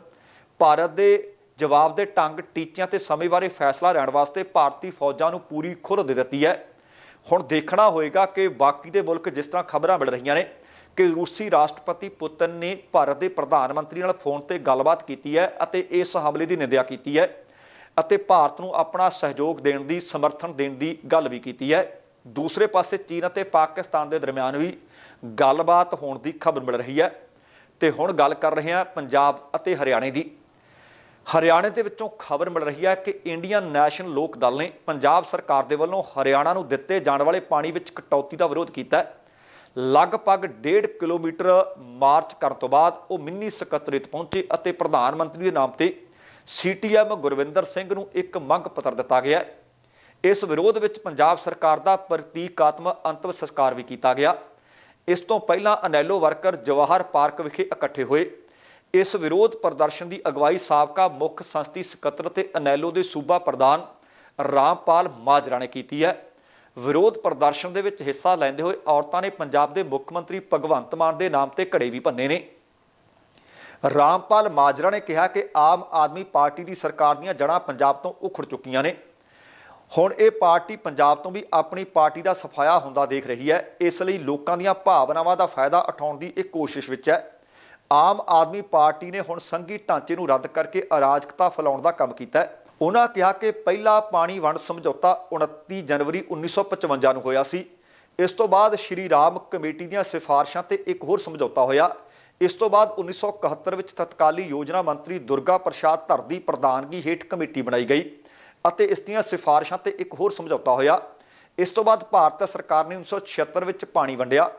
ਭਾਰਤ ਦੇ ਜਵਾਬ ਦੇ ਢੰਗ ਟੀਚਿਆਂ ਤੇ ਸਮੇਂ ਬਾਰੇ ਫੈਸਲਾ ਲੈਣ ਵਾਸਤੇ ਭਾਰਤੀ ਫੌਜਾਂ ਨੂੰ ਪੂਰੀ ਖੁਰ ਦੇ ਦਿੱਤੀ ਹੈ। ਹੁਣ ਦੇਖਣਾ ਹੋਏਗਾ ਕਿ ਬਾਕੀ ਦੇ ਮੁਲਕ ਜਿਸ ਤਰ੍ਹਾਂ ਖਬਰਾਂ ਮਿਲ ਰਹੀਆਂ ਨੇ ਕਿ ਰੂਸੀ ਰਾਸ਼ਟਰਪਤੀ ਪੁਤਨ ਨੇ ਭਾਰਤ ਦੇ ਪ੍ਰਧਾਨ ਮੰਤਰੀ ਨਾਲ ਫੋਨ ਤੇ ਗੱਲਬਾਤ ਕੀਤੀ ਹੈ ਅਤੇ ਇਸ ਹਮਲੇ ਦੀ ਨਿੰਦਿਆ ਕੀਤੀ ਹੈ ਅਤੇ ਭਾਰਤ ਨੂੰ ਆਪਣਾ ਸਹਿਯੋਗ ਦੇਣ ਦੀ, ਸਮਰਥਨ ਦੇਣ ਦੀ ਗੱਲ ਵੀ ਕੀਤੀ ਹੈ। ਦੂਸਰੇ ਪਾਸੇ ਚੀਨ ਅਤੇ ਪਾਕਿਸਤਾਨ ਦੇ ਦਰਮਿਆਨ ਵੀ ਗੱਲਬਾਤ ਹੋਣ ਦੀ ਖਬਰ ਮਿਲ ਰਹੀ ਹੈ। ਤੇ ਹੁਣ ਗੱਲ ਕਰ ਰਹੇ ਹਾਂ ਪੰਜਾਬ ਅਤੇ ਹਰਿਆਣੇ ਦੀ। ਹਰਿਆਣੇ ਦੇ ਵਿੱਚੋਂ ਖਬਰ ਮਿਲ ਰਹੀ ਹੈ ਕਿ ਇੰਡੀਅਨ ਨੈਸ਼ਨਲ ਲੋਕ ਦਲ ਨੇ ਪੰਜਾਬ ਸਰਕਾਰ ਦੇ ਵੱਲੋਂ ਹਰਿਆਣਾ ਨੂੰ ਦਿੱਤੇ ਜਾਣ ਵਾਲੇ ਪਾਣੀ ਵਿੱਚ ਕਟੌਤੀ ਦਾ ਵਿਰੋਧ ਕੀਤਾ ਹੈ। ਲਗਭਗ 1.5 ਕਿਲੋਮੀਟਰ ਮਾਰਚ ਕਰਨ ਤੋਂ ਬਾਅਦ ਉਹ ਮਿੰਨੀ ਸਕੱਤਰੇਤ ਪਹੁੰਚੇ ਅਤੇ ਪ੍ਰਧਾਨ ਮੰਤਰੀ ਦੇ ਨਾਮ ਤੇ ਸੀਟੀਐਮ ਗੁਰਵਿੰਦਰ ਸਿੰਘ ਨੂੰ ਇੱਕ ਮੰਗ ਪੱਤਰ ਦਿੱਤਾ ਗਿਆ ਇਸ ਵਿਰੋਧ ਵਿੱਚ ਪੰਜਾਬ ਸਰਕਾਰ ਦਾ ਪ੍ਰਤੀਕਾਤਮਕ ਅੰਤਮ ਸੰਸਕਾਰ ਵੀ ਕੀਤਾ ਗਿਆ। ਇਸ ਤੋਂ ਪਹਿਲਾਂ ਅਨੈਲੋ ਵਰਕਰ ਜਵਾਹਰ ਪਾਰਕ ਵਿਖੇ ਇਕੱਠੇ ਹੋਏ। ਇਸ ਵਿਰੋਧ ਪ੍ਰਦਰਸ਼ਨ ਦੀ ਅਗਵਾਈ ਸਾਬਕਾ ਮੁੱਖ ਸੰਸਦੀ ਸਕੱਤਰ ਤੇ ਅਨੈਲੋ ਦੇ ਸੂਬਾ ਪ੍ਰਧਾਨ ਰਾਮਪਾਲ ਮਾਜਰਾ ਨੇ ਕੀਤੀ ਹੈ। ਵਿਰੋਧ ਪ੍ਰਦਰਸ਼ਨ ਦੇ ਵਿੱਚ ਹਿੱਸਾ ਲੈਂਦੇ ਹੋਏ ਔਰਤਾਂ ਨੇ ਪੰਜਾਬ ਦੇ ਮੁੱਖ ਮੰਤਰੀ ਭਗਵੰਤ ਮਾਨ ਦੇ ਨਾਮ ਤੇ ਘੜੇ ਵੀ ਭੰਨੇ ਨੇ। ਰਾਮਪਾਲ ਮਾਜਰਾ ਨੇ ਕਿਹਾ ਕਿ ਆਮ ਆਦਮੀ ਪਾਰਟੀ ਦੀ ਸਰਕਾਰ ਦੀਆਂ ਜੜ੍ਹਾਂ ਪੰਜਾਬ ਤੋਂ ਉਖੜ ਚੁੱਕੀਆਂ ਨੇ। ਹੁਣ ਇਹ ਪਾਰਟੀ ਪੰਜਾਬ ਤੋਂ ਵੀ ਆਪਣੀ ਪਾਰਟੀ ਦਾ ਸਫਾਇਆ ਹੁੰਦਾ ਦੇਖ ਰਹੀ ਹੈ, ਇਸ ਲਈ ਲੋਕਾਂ ਦੀਆਂ ਭਾਵਨਾਵਾਂ ਦਾ ਫਾਇਦਾ ਉਠਾਉਣ ਦੀ ਇਹ ਕੋਸ਼ਿਸ਼ ਵਿੱਚ ਹੈ। ਆਮ ਆਦਮੀ ਪਾਰਟੀ ਨੇ ਹੁਣ ਸੰਘੀ ਢਾਂਚੇ ਨੂੰ ਰੱਦ ਕਰਕੇ ਅਰਾਜਕਤਾ ਫੈਲਾਉਣ ਦਾ ਕੰਮ ਕੀਤਾ ਹੈ। ਉਹਨਾਂ ਕਿਹਾ ਕਿ ਪਹਿਲਾ ਪਾਣੀ ਵੰਡ ਸਮਝੌਤਾ 29 ਜਨਵਰੀ 1955 ਨੂੰ ਹੋਇਆ ਸੀ। ਇਸ ਤੋਂ ਬਾਅਦ ਸ਼੍ਰੀ ਰਾਮ ਕਮੇਟੀ ਦੀਆਂ ਸਿਫਾਰਸ਼ਾਂ ਤੇ ਇੱਕ ਹੋਰ ਸਮਝੌਤਾ ਹੋਇਆ। ਇਸ ਤੋਂ ਬਾਅਦ 1971 ਵਿੱਚ ਤਤਕਾਲੀ ਯੋਜਨਾ ਮੰਤਰੀ ਦੁਰਗਾ ਪ੍ਰਸਾਦ ਧਰ ਦੀ ਪ੍ਰਧਾਨਗੀ ਹੇਠ ਕਮੇਟੀ ਬਣਾਈ ਗਈ। ਅਤੇ ਇਸ ਦੀਆਂ ਸਿਫਾਰਸ਼ਾਂ ਤੇ ਇੱਕ ਹੋਰ ਸਮਝੌਤਾ ਹੋਇਆ। ਇਸ ਤੋਂ ਬਾਅਦ ਭਾਰਤ ਸਰਕਾਰ ਨੇ 1976 ਵਿੱਚ ਪਾਣੀ ਵੰਡਿਆ।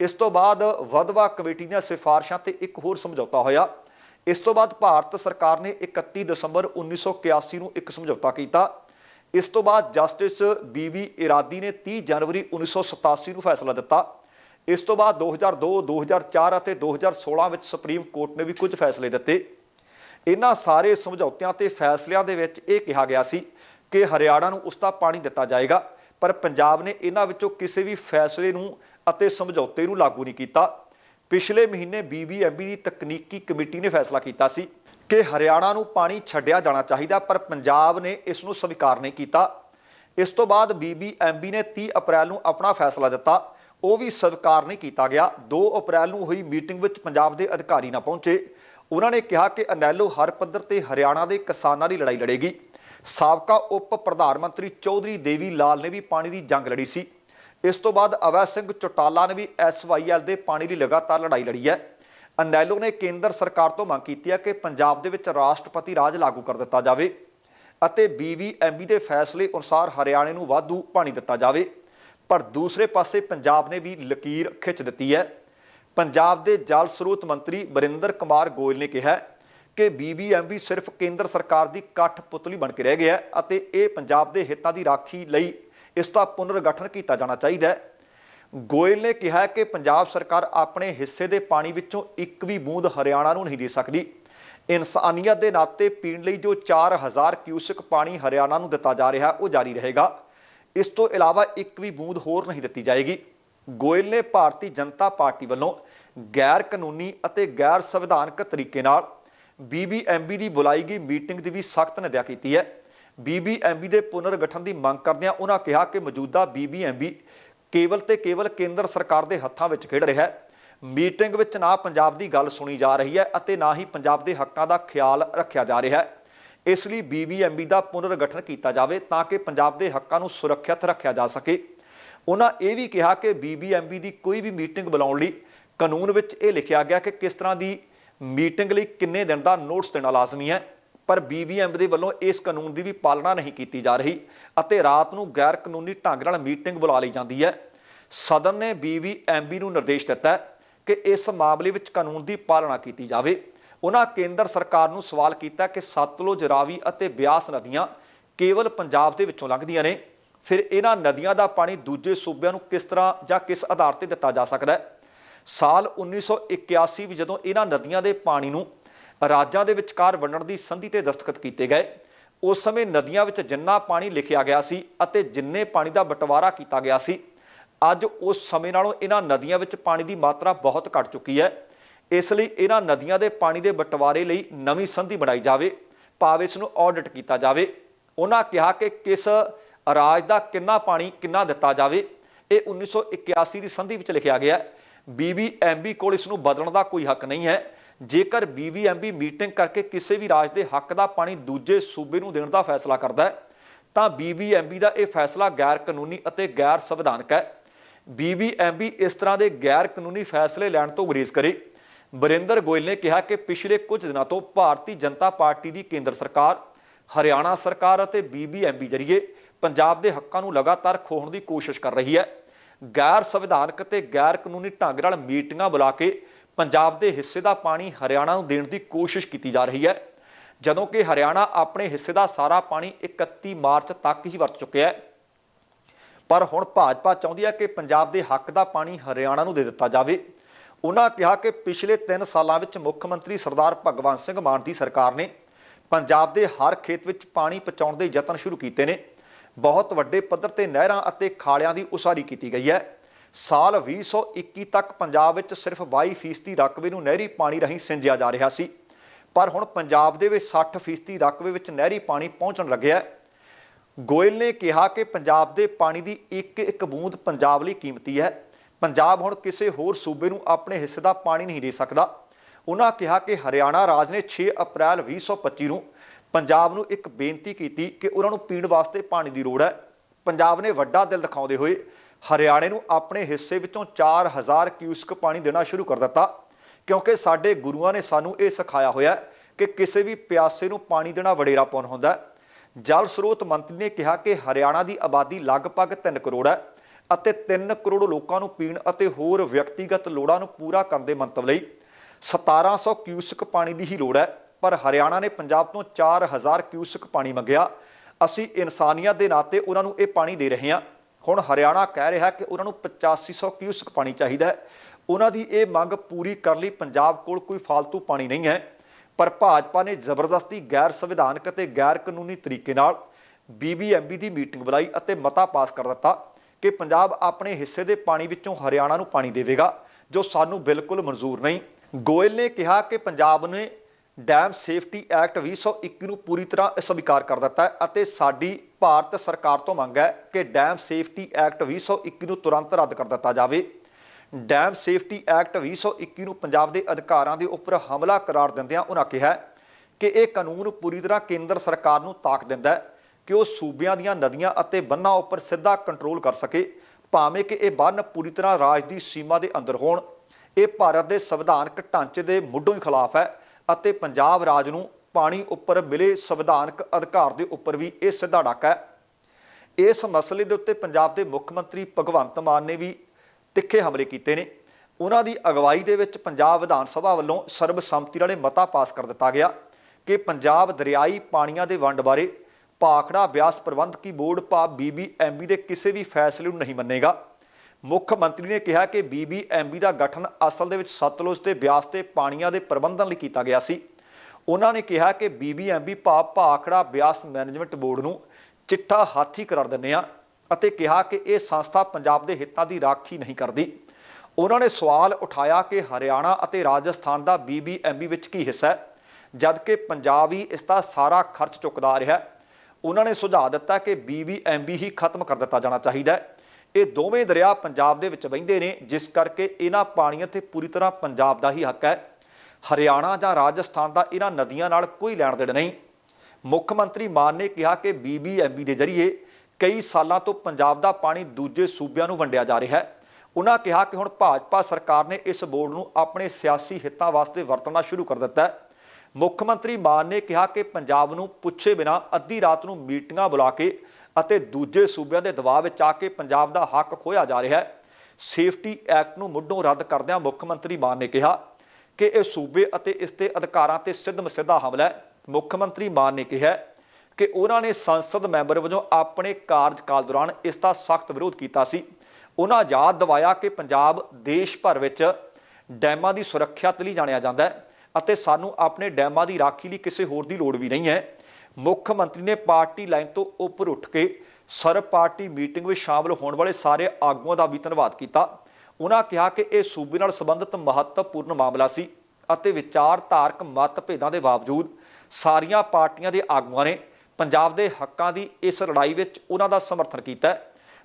ਇਸ ਤੋਂ ਬਾਅਦ ਵਧਵਾ ਕਮੇਟੀ ਦੀਆਂ ਸਿਫਾਰਸ਼ਾਂ ਤੇ ਇੱਕ ਹੋਰ ਸਮਝੌਤਾ ਹੋਇਆ। ਇਸ ਤੋਂ ਬਾਅਦ ਭਾਰਤ ਸਰਕਾਰ ਨੇ 31 ਦਸੰਬਰ 1981 ਨੂੰ ਇੱਕ ਸਮਝੌਤਾ ਕੀਤਾ। ਇਸ ਤੋਂ ਬਾਅਦ ਜਸਟਿਸ ਬੀਬੀ ਇਰਾਦੀ ਨੇ 30 ਜਨਵਰੀ 1987 ਨੂੰ ਫੈਸਲਾ ਦਿੱਤਾ। ਇਸ ਤੋਂ ਬਾਅਦ 2002 2004 ਅਤੇ 2016 ਵਿੱਚ ਸੁਪਰੀਮ ਕੋਰਟ ਨੇ ਵੀ ਕੁਝ ਫੈਸਲੇ ਦਿੱਤੇ। ਇਹਨਾਂ ਸਾਰੇ ਸਮਝੌਤਿਆਂ ਤੇ ਫੈਸਲਿਆਂ ਦੇ ਵਿੱਚ ਇਹ ਕਿਹਾ ਗਿਆ ਸੀ ਕਿ ਹਰਿਆਣਾ ਨੂੰ ਉਸ ਦਾ ਪਾਣੀ ਦਿੱਤਾ ਜਾਏਗਾ, ਪਰ ਪੰਜਾਬ ਨੇ ਇਹਨਾਂ ਵਿੱਚੋਂ ਕਿਸੇ ਵੀ ਫੈਸਲੇ ਨੂੰ ਅਤੇ ਸਮਝੌਤੇ ਨੂੰ ਲਾਗੂ ਨਹੀਂ ਕੀਤਾ। ਪਿਛਲੇ ਮਹੀਨੇ ਬੀਬੀਐਮਬੀ ਦੀ ਤਕਨੀਕੀ ਕਮੇਟੀ ਨੇ ਫੈਸਲਾ ਕੀਤਾ ਸੀ ਕਿ ਹਰਿਆਣਾ ਨੂੰ ਪਾਣੀ ਛੱਡਿਆ ਜਾਣਾ ਚਾਹੀਦਾ, ਪਰ ਪੰਜਾਬ ਨੇ ਇਸ ਨੂੰ ਸਵੀਕਾਰ ਨਹੀਂ ਕੀਤਾ। ਇਸ ਤੋਂ ਬਾਅਦ ਬੀਬੀਐਮਬੀ ਨੇ 30 ਅਪ੍ਰੈਲ ਨੂੰ ਆਪਣਾ ਫੈਸਲਾ ਦਿੱਤਾ। ਉਹ ਵੀ ਸਵੀਕਾਰ ਨਹੀਂ ਕੀਤਾ ਗਿਆ। 2 ਅਪ੍ਰੈਲ ਨੂੰ ਹੋਈ ਮੀਟਿੰਗ ਵਿੱਚ ਪੰਜਾਬ ਦੇ ਅਧਿਕਾਰੀ ਨਾ ਪਹੁੰਚੇ। ਉਹਨਾਂ ਨੇ ਕਿਹਾ ਕਿ ਅਨੈਲੋ ਹਰ ਪੱਧਰ ਤੇ ਹਰਿਆਣਾ ਦੇ ਕਿਸਾਨਾਂ ਦੀ ਲੜਾਈ ਲੜੇਗੀ। ਸਾਬਕਾ ਉਪ ਪ੍ਰਧਾਨ ਮੰਤਰੀ ਚੌਧਰੀ ਦੇਵੀ ਲਾਲ ਨੇ ਵੀ ਪਾਣੀ ਦੀ ਜੰਗ ਲੜੀ ਸੀ। ਇਸ ਤੋਂ ਬਾਅਦ ਅਵੈ ਸਿੰਘ ਚੋਟਾਲਾ ਨੇ ਵੀ ਐਸਵਾਈਐਲ ਦੇ ਪਾਣੀ ਦੀ ਲਗਾਤਾਰ ਲੜਾਈ ਲੜੀ ਹੈ। ਅਨੈਲੋ ਨੇ ਕੇਂਦਰ ਸਰਕਾਰ ਤੋਂ ਮੰਗ ਕੀਤੀ ਹੈ ਕਿ ਪੰਜਾਬ ਦੇ ਵਿੱਚ ਰਾਸ਼ਟਰਪਤੀ ਰਾਜ ਲਾਗੂ ਕਰ ਦਿੱਤਾ ਜਾਵੇ ਅਤੇ ਬੀਬੀਐਮਬੀ ਦੇ ਫੈਸਲੇ ਅਨੁਸਾਰ ਹਰਿਆਣੇ ਨੂੰ ਵਾਧੂ ਪਾਣੀ ਦਿੱਤਾ ਜਾਵੇ। ਪਰ ਦੂਸਰੇ ਪਾਸੇ ਪੰਜਾਬ ਨੇ ਵੀ ਲਕੀਰ ਖਿੱਚ ਦਿੱਤੀ ਹੈ। ਪੰਜਾਬ ਦੇ ਜਲ ਸਰੋਤ ਮੰਤਰੀ ਬਰਿੰਦਰ ਕੁਮਾਰ ਗੋਇਲ ਨੇ ਕਿਹਾ ਕਿ ਬੀਬੀਐਮਬੀ ਸਿਰਫ ਕੇਂਦਰ ਸਰਕਾਰ ਦੀ ਕੱਠ ਪੁਤਲੀ ਬਣ ਕੇ ਰਹਿ ਗਿਆ ਹੈ ਅਤੇ ਇਹ ਪੰਜਾਬ ਦੇ ਹਿੱਤਾਂ ਦੀ ਰਾਖੀ ਲਈ ਇਸ ਦਾ ਪੁਨਰਗਠਨ ਕੀਤਾ ਜਾਣਾ ਚਾਹੀਦਾ ਹੈ। ਗੋਇਲ ਨੇ ਕਿਹਾ ਕਿ ਪੰਜਾਬ ਸਰਕਾਰ ਆਪਣੇ ਹਿੱਸੇ ਦੇ ਪਾਣੀ ਵਿੱਚੋਂ ਇੱਕ ਵੀ ਬੂੰਦ ਹਰਿਆਣਾ ਨੂੰ ਨਹੀਂ ਦੇ ਸਕਦੀ। ਇਨਸਾਨੀਅਤ ਦੇ ਨਾਤੇ ਪੀਣ ਲਈ ਜੋ 4000 ਕਿਊਸਿਕ ਪਾਣੀ ਹਰਿਆਣਾ ਨੂੰ ਦਿੱਤਾ ਜਾ ਰਿਹਾ ਉਹ ਜਾਰੀ ਰਹੇਗਾ। ਇਸ ਤੋਂ ਇਲਾਵਾ ਇੱਕ ਵੀ ਬੂੰਦ ਹੋਰ ਨਹੀਂ ਦਿੱਤੀ ਜਾਏਗੀ। ਗੋਇਲ ਨੇ ਭਾਰਤੀ ਜਨਤਾ ਪਾਰਟੀ ਵੱਲੋਂ ਗੈਰ ਕਾਨੂੰਨੀ ਅਤੇ ਗੈਰ ਸੰਵਿਧਾਨਕ ਤਰੀਕੇ ਨਾਲ ਬੀਬੀਐਮਬੀ ਦੀ ਬੁਲਾਈ ਗਈ ਮੀਟਿੰਗ ਦੀ ਵੀ ਸਖਤ ਨਿੰਦਿਆ ਕੀਤੀ ਹੈ। ਬੀਬੀਐਮਬੀ ਦੇ ਪੁਨਰਗਠਨ ਦੀ ਮੰਗ ਕਰਦਿਆਂ ਉਹਨਾਂ ਕਿਹਾ ਕਿ ਮੌਜੂਦਾ ਬੀਬੀਐਮਬੀ ਕੇਵਲ ਤੇ ਕੇਵਲ ਕੇਂਦਰ ਸਰਕਾਰ ਦੇ ਹੱਥਾਂ ਵਿੱਚ ਖੇਡ ਰਿਹਾ ਹੈ। ਮੀਟਿੰਗ ਵਿੱਚ ਨਾ ਪੰਜਾਬ ਦੀ ਗੱਲ ਸੁਣੀ ਜਾ ਰਹੀ ਹੈ ਅਤੇ ਨਾ ਹੀ ਪੰਜਾਬ ਦੇ ਹੱਕਾਂ ਦਾ ਖਿਆਲ ਰੱਖਿਆ ਜਾ ਰਿਹਾ ਹੈ। ਇਸ ਲਈ ਬੀਬੀਐਮਬੀ ਦਾ ਪੁਨਰਗਠਨ ਕੀਤਾ ਜਾਵੇ ਤਾਂ ਕਿ ਪੰਜਾਬ ਦੇ ਹੱਕਾਂ ਨੂੰ ਸੁਰੱਖਿਅਤ ਰੱਖਿਆ ਜਾ ਸਕੇ। ਉਹਨਾਂ ਇਹ ਵੀ ਕਿਹਾ ਕਿ ਬੀਬੀਐਮਬੀ ਦੀ ਕੋਈ ਵੀ ਮੀਟਿੰਗ ਬੁਲਾਉਣ ਲਈ ਕਾਨੂੰਨ ਵਿੱਚ ਇਹ ਲਿਖਿਆ ਗਿਆ ਕਿ ਕਿਸ ਤਰ੍ਹਾਂ ਦੀ ਮੀਟਿੰਗ ਲਈ ਕਿੰਨੇ ਦਿਨ ਦਾ ਨੋਟਿਸ ਦੇਣਾ ਲਾਜ਼ਮੀ ਹੈ, ਪਰ ਬੀਬੀਐਮ ਦੇ ਵੱਲੋਂ ਇਸ ਕਾਨੂੰਨ ਦੀ ਵੀ ਪਾਲਣਾ ਨਹੀਂ ਕੀਤੀ ਜਾ ਰਹੀ ਅਤੇ ਰਾਤ ਨੂੰ ਗੈਰ ਕਾਨੂੰਨੀ ਢੰਗ ਨਾਲ ਮੀਟਿੰਗ ਬੁਲਾ ਲਈ ਜਾਂਦੀ ਹੈ। ਸਦਨ ਨੇ ਬੀਬੀਐਮਬੀ ਨੂੰ ਨਿਰਦੇਸ਼ ਦਿੱਤਾ ਕਿ ਇਸ ਮਾਮਲੇ ਵਿੱਚ ਕਾਨੂੰਨ ਦੀ ਪਾਲਣਾ ਕੀਤੀ ਜਾਵੇ। ਉਹਨਾਂ ਕੇਂਦਰ ਸਰਕਾਰ ਨੂੰ ਸਵਾਲ ਕੀਤਾ ਕਿ ਸਤਲੁਜ ਰਾਵੀ ਅਤੇ ਬਿਆਸ ਨਦੀਆਂ ਕੇਵਲ ਪੰਜਾਬ ਦੇ ਵਿੱਚੋਂ ਲੰਘਦੀਆਂ ਨੇ। ਫਿਰ ਇਹਨਾਂ ਨਦੀਆਂ ਦਾ ਪਾਣੀ ਦੂਜੇ ਸੂਬਿਆਂ ਨੂੰ ਕਿਸ ਤਰ੍ਹਾਂ ਜਾਂ ਕਿਸ ਆਧਾਰ ਤੇ ਦਿੱਤਾ ਜਾ ਸਕਦਾ ਹੈ? ਸਾਲ 1981 ਵਿੱਚ ਜਦੋਂ ਇਹਨਾਂ ਨਦੀਆਂ ਦੇ ਪਾਣੀ ਨੂੰ ਰਾਜਾਂ ਦੇ ਵਿਚਕਾਰ ਵੰਡਣ ਦੀ ਸੰਧੀ ਤੇ ਦਸਤਖਤ ਕੀਤੇ ਗਏ, ਉਸ ਸਮੇਂ ਨਦੀਆਂ ਵਿੱਚ ਜਿੰਨਾ ਪਾਣੀ ਲਿਖਿਆ ਗਿਆ ਸੀ ਅਤੇ ਜਿੰਨੇ ਪਾਣੀ ਦਾ ਬਟਵਾਰਾ ਕੀਤਾ ਗਿਆ ਸੀ, ਅੱਜ ਉਸ ਸਮੇਂ ਨਾਲੋਂ ਇਹਨਾਂ ਨਦੀਆਂ ਵਿੱਚ ਪਾਣੀ ਦੀ ਮਾਤਰਾ ਬਹੁਤ ਘਟ ਚੁੱਕੀ ਹੈ। ਇਸ ਲਈ ਇਹਨਾਂ ਨਦੀਆਂ ਦੇ ਪਾਣੀ ਦੇ ਬਟਵਾਰੇ ਲਈ ਨਵੀਂ ਸੰਧੀ ਬਣਾਈ ਜਾਵੇ, ਭਾਵੇਂ ਇਸ ਨੂੰ ਆਡਿਟ ਕੀਤਾ ਜਾਵੇ। ਉਹਨਾਂ ਕਿਹਾ ਕਿ ਕਿਸ ਰਾਜ ਦਾ ਕਿੰਨਾ ਪਾਣੀ ਕਿੰਨਾ ਦਿੱਤਾ ਜਾਵੇ, ਇਹ 1981 ਦੀ ਸੰਧੀ ਵਿੱਚ ਲਿਖਿਆ ਗਿਆ ਹੈ। ਬੀਬੀਐਮਬੀ ਕੋਲ ਇਸ ਨੂੰ ਬਦਲਣ ਦਾ ਕੋਈ ਹੱਕ ਨਹੀਂ ਹੈ। ਜੇਕਰ ਬੀਬੀਐਮਬੀ ਮੀਟਿੰਗ ਕਰਕੇ ਕਿਸੇ ਵੀ ਰਾਜ ਦੇ ਹੱਕ ਦਾ ਪਾਣੀ ਦੂਜੇ ਸੂਬੇ ਨੂੰ ਦੇਣ ਦਾ ਫੈਸਲਾ ਕਰਦਾ ਹੈ, ਤਾਂ ਬੀਬੀਐਮਬੀ ਦਾ ਇਹ ਫੈਸਲਾ ਗੈਰ ਕਾਨੂੰਨੀ ਅਤੇ ਗੈਰ ਸੰਵਿਧਾਨਕ ਹੈ ਬੀਬੀਐਮਬੀ ਇਸ ਤਰ੍ਹਾਂ ਦੇ ਗੈਰ ਕਾਨੂੰਨੀ ਫੈਸਲੇ ਲੈਣ ਤੋਂ ਗੁਰੇਜ਼ ਕਰੇ। ਬਰਿੰਦਰ ਗੋਇਲ ਨੇ ਕਿਹਾ ਕਿ ਪਿਛਲੇ ਕੁਝ ਦਿਨਾਂ ਤੋਂ ਭਾਰਤੀ ਜਨਤਾ ਪਾਰਟੀ ਦੀ ਕੇਂਦਰ ਸਰਕਾਰ, ਹਰਿਆਣਾ ਸਰਕਾਰ ਅਤੇ ਬੀਬੀਐਮਬੀ ਜਰੀਏ ਪੰਜਾਬ ਦੇ ਹੱਕਾਂ ਨੂੰ ਲਗਾਤਾਰ ਖੋਹਣ ਦੀ ਕੋਸ਼ਿਸ਼ ਕਰ ਰਹੀ ਹੈ। ਗੈਰ ਸੰਵਿਧਾਨਕ ਤੇ ਗੈਰ ਕਾਨੂੰਨੀ ਢੰਗ ਨਾਲ ਮੀਟਿੰਗਾਂ ਬੁਲਾ ਕੇ ਪੰਜਾਬ ਦੇ ਹਿੱਸੇ ਦਾ ਪਾਣੀ ਹਰਿਆਣਾ ਨੂੰ ਦੇਣ ਦੀ ਕੋਸ਼ਿਸ਼ ਕੀਤੀ ਜਾ ਰਹੀ ਹੈ। ਜਦੋਂ ਕਿ ਹਰਿਆਣਾ ਆਪਣੇ ਹਿੱਸੇ ਦਾ ਸਾਰਾ ਪਾਣੀ 31 ਮਾਰਚ ਤੱਕ ਹੀ ਵਰਤ ਚੁੱਕਿਆ ਹੈ। ਪਰ ਹੁਣ ਭਾਜਪਾ ਚਾਹੁੰਦੀ ਹੈ ਕਿ ਪੰਜਾਬ ਦੇ ਹੱਕ ਦਾ ਪਾਣੀ ਹਰਿਆਣਾ ਨੂੰ ਦੇ ਦਿੱਤਾ ਜਾਵੇ। ਉਹਨਾਂ ਕਿਹਾ ਕਿ ਪਿਛਲੇ 3 ਸਾਲਾਂ ਵਿੱਚ ਮੁੱਖ ਮੰਤਰੀ ਸਰਦਾਰ ਭਗਵੰਤ ਸਿੰਘ ਮਾਨ ਦੀ ਸਰਕਾਰ ਨੇ ਪੰਜਾਬ ਦੇ ਹਰ ਖੇਤ ਵਿੱਚ ਪਾਣੀ ਪਹੁੰਚਾਉਣ ਦੇ ਯਤਨ ਸ਼ੁਰੂ ਕੀਤੇ ਨੇ। ਬਹੁਤ ਵੱਡੇ ਪੱਧਰ ਤੇ ਨਹਿਰਾਂ ਅਤੇ ਖਾਲਿਆਂ ਦੀ ਉਸਾਰੀ ਕੀਤੀ ਗਈ ਹੈ। ਸਾਲ 2021 ਤੱਕ ਪੰਜਾਬ ਵਿੱਚ ਸਿਰਫ 22% ਰਕਬੇ ਨੂੰ ਨਹਿਰੀ ਪਾਣੀ ਰਾਹੀਂ ਸਿੰਜਿਆ ਜਾ ਰਿਹਾ ਸੀ। ਪਰ ਹੁਣ ਪੰਜਾਬ ਦੇ ਵਿੱਚ 60% ਰਕਬੇ ਵਿੱਚ ਨਹਿਰੀ ਪਾਣੀ ਪਹੁੰਚਣ ਲੱਗਿਆ ਹੈ। ਗੋਇਲ ਨੇ ਕਿਹਾ ਕਿ ਪੰਜਾਬ ਦੇ ਪਾਣੀ ਦੀ ਇੱਕ ਇੱਕ ਬੂੰਦ ਪੰਜਾਬ ਲਈ ਕੀਮਤੀ ਹੈ। ਪੰਜਾਬ ਹੁਣ ਕਿਸੇ ਹੋਰ ਸੂਬੇ ਨੂੰ ਆਪਣੇ ਹਿੱਸੇ ਦਾ ਪਾਣੀ ਨਹੀਂ ਦੇ ਸਕਦਾ। ਉਹਨਾਂ ਕਿਹਾ ਕਿ ਹਰਿਆਣਾ ਰਾਜ ਨੇ 6 ਅਪ੍ਰੈਲ 2025 ਨੂੰ ਪੰਜਾਬ ਨੂੰ ਇੱਕ ਬੇਨਤੀ ਕੀਤੀ ਕਿ ਉਹਨਾਂ ਨੂੰ ਪੀਣ ਵਾਸਤੇ ਪਾਣੀ ਦੀ ਲੋੜ ਹੈ। ਪੰਜਾਬ ਨੇ ਵੱਡਾ ਦਿਲ ਦਿਖਾਉਂਦੇ ਹੋਏ ਹਰਿਆਣੇ ਨੂੰ ਆਪਣੇ ਹਿੱਸੇ ਵਿੱਚੋਂ 4000 ਕਿਊਸਕ ਪਾਣੀ ਦੇਣਾ ਸ਼ੁਰੂ ਕਰ ਦਿੱਤਾ, ਕਿਉਂਕਿ ਸਾਡੇ ਗੁਰੂਆਂ ਨੇ ਸਾਨੂੰ ਇਹ ਸਿਖਾਇਆ ਹੋਇਆ ਕਿ ਕਿਸੇ ਵੀ ਪਿਆਸੇ ਨੂੰ ਪਾਣੀ ਦੇਣਾ ਵਡੇਰਾ ਪੁੰਨ ਹੁੰਦਾ ਜਲ ਸਰੋਤ ਮੰਤਰੀ ਨੇ ਕਿਹਾ ਕਿ ਹਰਿਆਣਾ ਦੀ ਆਬਾਦੀ ਲਗਭਗ 3 ਕਰੋੜ ਹੈ ਅਤੇ 3 ਕਰੋੜ ਲੋਕਾਂ ਨੂੰ ਪੀਣ ਅਤੇ ਹੋਰ ਵਿਅਕਤੀਗਤ ਲੋੜਾਂ ਨੂੰ ਪੂਰਾ ਕਰਨ ਦੇ ਮੰਤਵ ਲਈ 1700 ਕਿਊਸਕ ਪਾਣੀ ਦੀ ਹੀ ਲੋੜ ਹੈ। ਪਰ ਹਰਿਆਣਾ ਨੇ ਪੰਜਾਬ ਤੋਂ 4000 ਕਿਊਸਕ ਪਾਣੀ ਮੰਗਿਆ। ਅਸੀਂ ਇਨਸਾਨੀਅਤ ਦੇ ਨਾਤੇ ਉਹਨਾਂ ਨੂੰ ਇਹ ਪਾਣੀ ਦੇ ਰਹੇ ਹਾਂ। ਹੁਣ ਹਰਿਆਣਾ ਕਹਿ ਰਿਹਾ ਕਿ ਉਹਨਾਂ ਨੂੰ 8500 ਕਿਊਸਕ ਪਾਣੀ ਚਾਹੀਦਾ ਹੈ। ਉਹਨਾਂ ਦੀ ਇਹ ਮੰਗ ਪੂਰੀ ਕਰਨ ਲਈ ਪੰਜਾਬ ਕੋਲ ਕੋਈ ਫालतू ਪਾਣੀ ਨਹੀਂ ਹੈ। ਪਰ ਭਾਜਪਾ ਨੇ ਜ਼ਬਰਦਸਤੀ ਗੈਰ ਸੰਵਿਧਾਨਕ ਅਤੇ ਗੈਰ ਕਾਨੂੰਨੀ ਤਰੀਕੇ ਨਾਲ ਬੀਬੀਐਮਬੀ ਦੀ ਮੀਟਿੰਗ ਬੁਲਾਈ ਅਤੇ ਮਤਾ ਪਾਸ ਕਰ ਦਿੱਤਾ ਕਿ ਪੰਜਾਬ ਆਪਣੇ ਹਿੱਸੇ ਦੇ ਪਾਣੀ ਵਿੱਚੋਂ ਹਰਿਆਣਾ ਨੂੰ ਪਾਣੀ ਦੇਵੇਗਾ, ਜੋ ਸਾਨੂੰ ਬਿਲਕੁਲ ਮਨਜ਼ੂਰ ਨਹੀਂ। ਗੋਇਲ ਨੇ ਕਿਹਾ ਕਿ ਪੰਜਾਬ ਨੇ ਡੈਮ ਸੇਫਟੀ ਐਕਟ 2021 ਨੂੰ ਪੂਰੀ ਤਰ੍ਹਾਂ ਅਸਵੀਕਾਰ ਕਰ ਦਿੱਤਾ ਹੈ ਅਤੇ ਸਾਡੀ ਭਾਰਤ ਸਰਕਾਰ ਤੋਂ ਮੰਗ ਹੈ ਕਿ ਡੈਮ ਸੇਫਟੀ ਐਕਟ 2021 ਨੂੰ ਤੁਰੰਤ ਰੱਦ ਕਰ ਦਿੱਤਾ ਜਾਵੇ। ਡੈਮ ਸੇਫਟੀ ਐਕਟ 2021 ਨੂੰ ਪੰਜਾਬ ਦੇ ਅਧਿਕਾਰਾਂ ਦੇ ਉੱਪਰ ਹਮਲਾ ਕਰਾਰ ਦਿੰਦਿਆਂ ਉਹਨਾਂ ਕਿਹਾ ਕਿ ਇਹ ਕਾਨੂੰਨ ਪੂਰੀ ਤਰ੍ਹਾਂ ਕੇਂਦਰ ਸਰਕਾਰ ਨੂੰ ਤਾਕ ਦਿੰਦਾ ਹੈ ਕਿ ਉਹ ਸੂਬਿਆਂ ਦੀਆਂ ਨਦੀਆਂ ਅਤੇ ਬੰਨਾਂ ਉੱਪਰ ਸਿੱਧਾ ਕੰਟਰੋਲ ਕਰ ਸਕੇ, ਭਾਵੇਂ ਕਿ ਇਹ ਬੰਨ ਪੂਰੀ ਤਰ੍ਹਾਂ ਰਾਜ ਦੀ ਸੀਮਾ ਦੇ ਅੰਦਰ ਹੋਣ। ਇਹ ਭਾਰਤ ਦੇ ਸੰਵਿਧਾਨਕ ਢਾਂਚੇ ਦੇ ਮੁੱਢੋਂ ਹੀ ਖਿਲਾਫ ਹੈ ਅਤੇ ਪੰਜਾਬ ਰਾਜ ਨੂੰ ਪਾਣੀ ਉੱਪਰ ਮਿਲੇ ਸੰਵਿਧਾਨਕ ਅਧਿਕਾਰ ਦੇ ਉੱਪਰ ਵੀ ਇਹ ਸਿੱਧਾ ਡਾਕਾ ਹੈ। ਇਸ ਮਸਲੇ ਦੇ ਉੱਤੇ ਪੰਜਾਬ ਦੇ ਮੁੱਖ ਮੰਤਰੀ ਭਗਵੰਤ ਮਾਨ ਨੇ ਵੀ ਤਿੱਖੇ ਹਮਲੇ ਕੀਤੇ ਨੇ। ਉਹਨਾਂ ਦੀ ਅਗਵਾਈ ਦੇ ਵਿੱਚ ਪੰਜਾਬ ਵਿਧਾਨ ਸਭਾ ਵੱਲੋਂ ਸਰਬਸੰਮਤੀ ਨਾਲ ਮਤਾ ਪਾਸ ਕਰ ਦਿੱਤਾ ਗਿਆ ਕਿ ਪੰਜਾਬ ਦਰਿਆਈ ਪਾਣੀਆਂ ਦੇ ਵੰਡ ਬਾਰੇ ਪਾਖੜਾ ਬਿਆਸ ਪ੍ਰਬੰਧਕੀ ਬੋਰਡ ਪਾ ਬੀਬੀਐਮਬੀ ਦੇ ਕਿਸੇ ਵੀ ਫੈਸਲੇ ਨੂੰ ਨਹੀਂ ਮੰਨੇਗਾ। ਮੁੱਖ ਮੰਤਰੀ ਨੇ ਕਿਹਾ ਕਿ ਬੀਬੀਐਮਬੀ ਦਾ ਗਠਨ ਅਸਲ ਦੇ ਵਿੱਚ ਸਤਲੁਜ ਤੇ ਬਿਆਸ ਤੇ ਪਾਣੀਆਂ ਦੇ ਪ੍ਰਬੰਧਨ ਲਈ ਕੀਤਾ ਗਿਆ ਸੀ। ਉਹਨਾਂ ਨੇ ਕਿਹਾ ਕਿ ਬੀਬੀਐਮਬੀ ਭਾਵ ਭਾਖੜਾ ਬਿਆਸ ਮੈਨੇਜਮੈਂਟ ਬੋਰਡ ਨੂੰ ਚਿੱਠਾ ਹਾਥੀ ਕਰਾਰ ਦਿੰਦੇ ਆ ਅਤੇ ਕਿਹਾ ਕਿ ਇਹ ਸੰਸਥਾ ਪੰਜਾਬ ਦੇ ਹਿੱਤਾਂ ਦੀ ਰਾਖੀ ਨਹੀਂ ਕਰਦੀ। ਉਹਨਾਂ ਨੇ ਸਵਾਲ ਉਠਾਇਆ ਕਿ ਹਰਿਆਣਾ ਅਤੇ ਰਾਜਸਥਾਨ ਦਾ ਬੀਬੀਐਮਬੀ ਵਿੱਚ ਕੀ ਹਿੱਸਾ ਹੈ, ਜਦਕਿ ਪੰਜਾਬ ਹੀ ਇਸ ਦਾ ਸਾਰਾ ਖਰਚ ਚੁੱਕਦਾ ਆ ਰਿਹਾ ਉਹਨਾਂ ਨੇ ਸੁਝਾਅ ਦਿੱਤਾ ਕਿ ਬੀਬੀਐਮਬੀ ਹੀ ਖਤਮ ਕਰ ਦਿੱਤਾ ਜਾਣਾ ਚਾਹੀਦਾ ਹੈ। ਇਹ ਦੋਵੇਂ ਦਰਿਆ ਪੰਜਾਬ ਦੇ ਵਿੱਚ ਵਹਿੰਦੇ ਨੇ, ਜਿਸ ਕਰਕੇ ਇਹਨਾਂ ਪਾਣੀਆਂ ਤੇ ਪੂਰੀ ਤਰ੍ਹਾਂ ਪੰਜਾਬ ਦਾ ਹੀ ਹੱਕ ਹੈ। ਹਰਿਆਣਾ ਜਾਂ ਰਾਜਸਥਾਨ ਦਾ ਇਹਨਾਂ ਨਦੀਆਂ ਨਾਲ ਕੋਈ ਲੈਣ ਦੇਣ ਨਹੀਂ। ਮੁੱਖ ਮੰਤਰੀ ਮਾਨ ਨੇ ਕਿਹਾ ਕਿ ਬੀਬੀਐਮਬੀ ਦੇ ਜ਼ਰੀਏ ਕਈ ਸਾਲਾਂ ਤੋਂ ਪੰਜਾਬ ਦਾ ਪਾਣੀ ਦੂਜੇ ਸੂਬਿਆਂ ਨੂੰ ਵੰਡਿਆ ਜਾ ਰਿਹਾ ਹੈ। ਉਹਨਾਂ ਕਿਹਾ ਕਿ ਹੁਣ ਭਾਜਪਾ ਸਰਕਾਰ ਨੇ ਇਸ ਬੋਰਡ ਨੂੰ ਆਪਣੇ ਸਿਆਸੀ ਹਿੱਤਾਂ ਵਾਸਤੇ ਵਰਤਣਾ ਸ਼ੁਰੂ ਕਰ ਦਿੱਤਾ ਹੈ। ਮੁੱਖ ਮੰਤਰੀ ਮਾਨ ਨੇ ਕਿਹਾ ਕਿ ਪੰਜਾਬ ਨੂੰ ਪੁੱਛੇ ਬਿਨਾ ਅੱਧੀ ਰਾਤ ਨੂੰ ਮੀਟਿੰਗਾਂ ਬੁਲਾ ਕੇ ਅਤੇ ਦੂਜੇ ਸੂਬਿਆਂ ਦੇ ਦਬਾਅ ਵਿੱਚ ਆ ਕੇ ਪੰਜਾਬ ਦਾ ਹੱਕ ਖੋਇਆ ਜਾ ਰਿਹਾ ਹੈ। ਸੇਫਟੀ ਐਕਟ ਨੂੰ ਮੁੱਢੋਂ ਰੱਦ ਕਰਦਿਆਂ ਮੁੱਖ ਮੰਤਰੀ ਮਾਨ ਨੇ ਕਿਹਾ ਕਿ ਇਹ ਸੂਬੇ ਅਤੇ ਇਸ ਦੇ ਅਧਿਕਾਰਾਂ ਤੇ ਸਿੱਧ ਮਸਿੱਧਾ ਹਮਲਾ ਹੈ। ਮੁੱਖ ਮੰਤਰੀ ਮਾਨ ਨੇ ਕਿਹਾ ਕਿ ਉਹਨਾਂ ਨੇ ਸੰਸਦ ਮੈਂਬਰ ਵਜੋਂ ਆਪਣੇ ਕਾਰਜਕਾਲ ਦੌਰਾਨ ਇਸ ਦਾ ਸਖਤ ਵਿਰੋਧ ਕੀਤਾ ਸੀ। ਉਹਨਾਂ ਯਾਦ ਦਿਵਾਇਆ ਕਿ ਪੰਜਾਬ ਦੇਸ਼ ਭਰ ਵਿੱਚ ਡੈਮਾਂ ਦੀ ਸੁਰੱਖਿਆ ਲਈ ਜਾਣਿਆ ਜਾਂਦਾ ਹੈ ਅਤੇ ਸਾਨੂੰ ਆਪਣੇ ਡੈਮਾਂ ਦੀ ਰਾਖੀ ਲਈ ਕਿਸੇ ਹੋਰ ਦੀ ਲੋੜ ਵੀ ਨਹੀਂ ਹੈ। ਮੁੱਖ ਮੰਤਰੀ ਨੇ ਪਾਰਟੀ ਲਾਈਨ ਤੋਂ ਉੱਪਰ ਉੱਠ ਕੇ ਸਰਬ ਪਾਰਟੀ ਮੀਟਿੰਗ ਵਿੱਚ ਸ਼ਾਮਲ ਹੋਣ ਵਾਲੇ ਸਾਰੇ ਆਗੂਆਂ ਦਾ ਵੀ ਧੰਨਵਾਦ ਕੀਤਾ। ਉਹਨਾਂ ਕਿਹਾ ਕਿ ਇਹ ਸੂਬੇ ਨਾਲ ਸੰਬੰਧਿਤ ਮਹੱਤਵਪੂਰਨ ਮਾਮਲਾ ਸੀ ਅਤੇ ਵਿਚਾਰਧਾਰਕ ਮਤਭੇਦਾਂ ਦੇ ਬਾਵਜੂਦ ਸਾਰੀਆਂ ਪਾਰਟੀਆਂ ਦੇ ਆਗੂਆਂ ਨੇ ਪੰਜਾਬ ਦੇ ਹੱਕਾਂ ਦੀ ਇਸ ਲੜਾਈ ਵਿੱਚ ਉਹਨਾਂ ਦਾ ਸਮਰਥਨ ਕੀਤਾ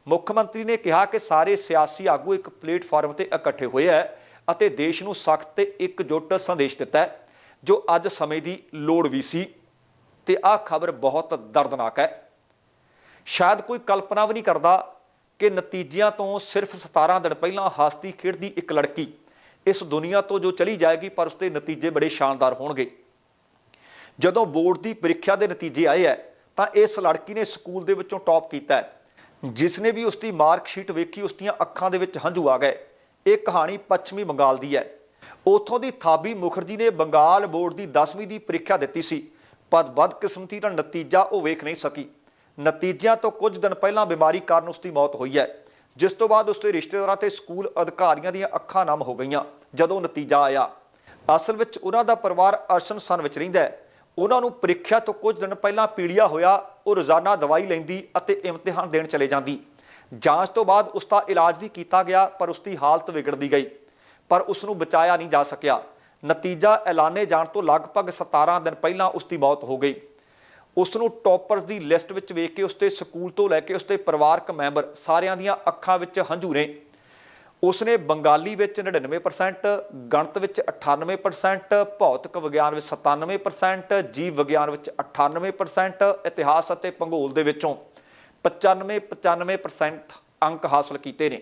ਮੁੱਖ ਮੰਤਰੀ ਨੇ ਕਿਹਾ ਕਿ ਸਾਰੇ ਸਿਆਸੀ ਆਗੂ ਇੱਕ ਪਲੇਟਫਾਰਮ ਤੇ ਇਕੱਠੇ ਹੋਏ ਹੈ ਅਤੇ ਦੇਸ਼ ਨੂੰ ਸਖਤ ਤੇ ਇਕਜੁੱਟ ਸੰਦੇਸ਼ ਦਿੱਤਾ ਹੈ, ਜੋ ਅੱਜ ਸਮੇਂ ਦੀ ਲੋੜ ਵੀ ਸੀ। ਤੇ ਆਹ ਖਬਰ ਬਹੁਤ ਦਰਦਨਾਕ ਹੈ। ਸ਼ਾਇਦ ਕੋਈ ਕਲਪਨਾ ਵੀ ਨਹੀਂ ਕਰਦਾ ਕਿ ਨਤੀਜਿਆਂ ਤੋਂ ਸਿਰਫ 17 ਦਿਨ ਪਹਿਲਾਂ ਹਸਤੀ ਖੇਡਦੀ ਇੱਕ ਲੜਕੀ ਇਸ ਦੁਨੀਆ ਤੋਂ ਜੋ ਚਲੀ ਜਾਏਗੀ, ਪਰ ਉਸਦੇ ਨਤੀਜੇ ਬੜੇ ਸ਼ਾਨਦਾਰ ਹੋਣਗੇ। ਜਦੋਂ ਬੋਰਡ ਦੀ ਪ੍ਰੀਖਿਆ ਦੇ ਨਤੀਜੇ ਆਏ ਹੈ, ਤਾਂ ਇਸ ਲੜਕੀ ਨੇ ਸਕੂਲ ਦੇ ਵਿੱਚੋਂ ਟੌਪ ਕੀਤਾ ਜਿਸ ਨੇ ਵੀ ਉਸ ਦੀ ਮਾਰਕ ਸ਼ੀਟ ਵੇਖੀ ਉਸ ਦੀਆਂ ਅੱਖਾਂ ਦੇ ਵਿੱਚ ਹੰਝੂ ਆ ਗਏ। ਇਹ ਕਹਾਣੀ ਪੱਛਮੀ ਬੰਗਾਲ ਦੀ ਹੈ। ਉਥੋਂ ਦੀ ਥਾਬੀ ਮੁਖਰਜੀ ਨੇ ਬੰਗਾਲ ਬੋਰਡ ਦੀ 10ਵੀਂ ਦੀ ਪ੍ਰੀਖਿਆ ਦਿੱਤੀ ਸੀ। ਪਰ ਬਦਕਿਸਮਤੀ ਦਾ ਨਤੀਜਾ ਉਹ ਵੇਖ ਨਹੀਂ ਸਕੀ। ਨਤੀਜਿਆਂ ਤੋਂ ਕੁਝ ਦਿਨ ਪਹਿਲਾਂ ਬਿਮਾਰੀ ਕਾਰਨ ਉਸ ਦੀ ਮੌਤ ਹੋਈ ਹੈ। ਜਿਸ ਤੋਂ ਬਾਅਦ ਉਸ ਦੇ ਰਿਸ਼ਤੇਦਾਰਾਂ ਤੇ ਸਕੂਲ ਅਧਿਕਾਰੀਆਂ ਦੀਆਂ ਅੱਖਾਂ ਨਮ ਹੋ ਗਈਆਂ, ਜਦੋਂ ਨਤੀਜਾ ਆਇਆ। ਅਸਲ ਵਿੱਚ ਉਹਨਾਂ ਦਾ ਪਰਿਵਾਰ ਅਰਸ਼ਨ ਸਨ ਵਿੱਚ ਰਹਿੰਦਾ ਹੈ। ਉਹਨਾਂ ਨੂੰ ਪ੍ਰੀਖਿਆ ਤੋਂ ਕੁਝ ਦਿਨ ਪਹਿਲਾਂ ਪੀੜਿਆ ਹੋਇਆ, ਉਹ ਰੋਜ਼ਾਨਾ ਦਵਾਈ ਲੈਂਦੀ ਅਤੇ ਇਮਤਿਹਾਨ ਦੇਣ ਚਲੇ ਜਾਂਦੀ। ਜਾਂਚ ਤੋਂ ਬਾਅਦ ਉਸ ਦਾ ਇਲਾਜ ਵੀ ਕੀਤਾ ਗਿਆ, ਪਰ ਉਸ ਦੀ ਹਾਲਤ ਵਿਗੜਦੀ ਗਈ। ਪਰ ਉਸ ਨੂੰ ਬਚਾਇਆ ਨਹੀਂ ਜਾ ਸਕਿਆ। ਨਤੀਜਾ ਐਲਾਨੇ ਜਾਣ ਤੋਂ ਲਗਭਗ 17 ਦਿਨ ਪਹਿਲਾਂ ਉਸ ਦੀ ਮੌਤ ਹੋ ਗਈ। ਉਸ ਨੂੰ ਟੌਪਰਸ ਦੀ ਲਿਸਟ ਵਿੱਚ ਵੇਖ ਕੇ ਉਸ ਦੇ ਸਕੂਲ ਤੋਂ ਲੈ ਕੇ ਉਸ ਦੇ ਪਰਿਵਾਰਕ ਮੈਂਬਰ ਸਾਰਿਆਂ ਦੀਆਂ ਅੱਖਾਂ ਵਿੱਚ ਹੰਝੂ ਨੇ। ਉਸ ਨੇ ਬੰਗਾਲੀ ਵਿੱਚ 99% ਗਣਿਤ ਵਿੱਚ 98% ਭੌਤਿਕ ਵਿਗਿਆਨ ਵਿੱਚ 97% ਜੀਵ ਵਿਗਿਆਨ ਵਿੱਚ 98% ਇਤਿਹਾਸ ਅਤੇ ਭੂਗੋਲ ਦੇ ਵਿੱਚੋਂ 95 95% ਅੰਕ ਹਾਸਲ ਕੀਤੇ ਨੇ।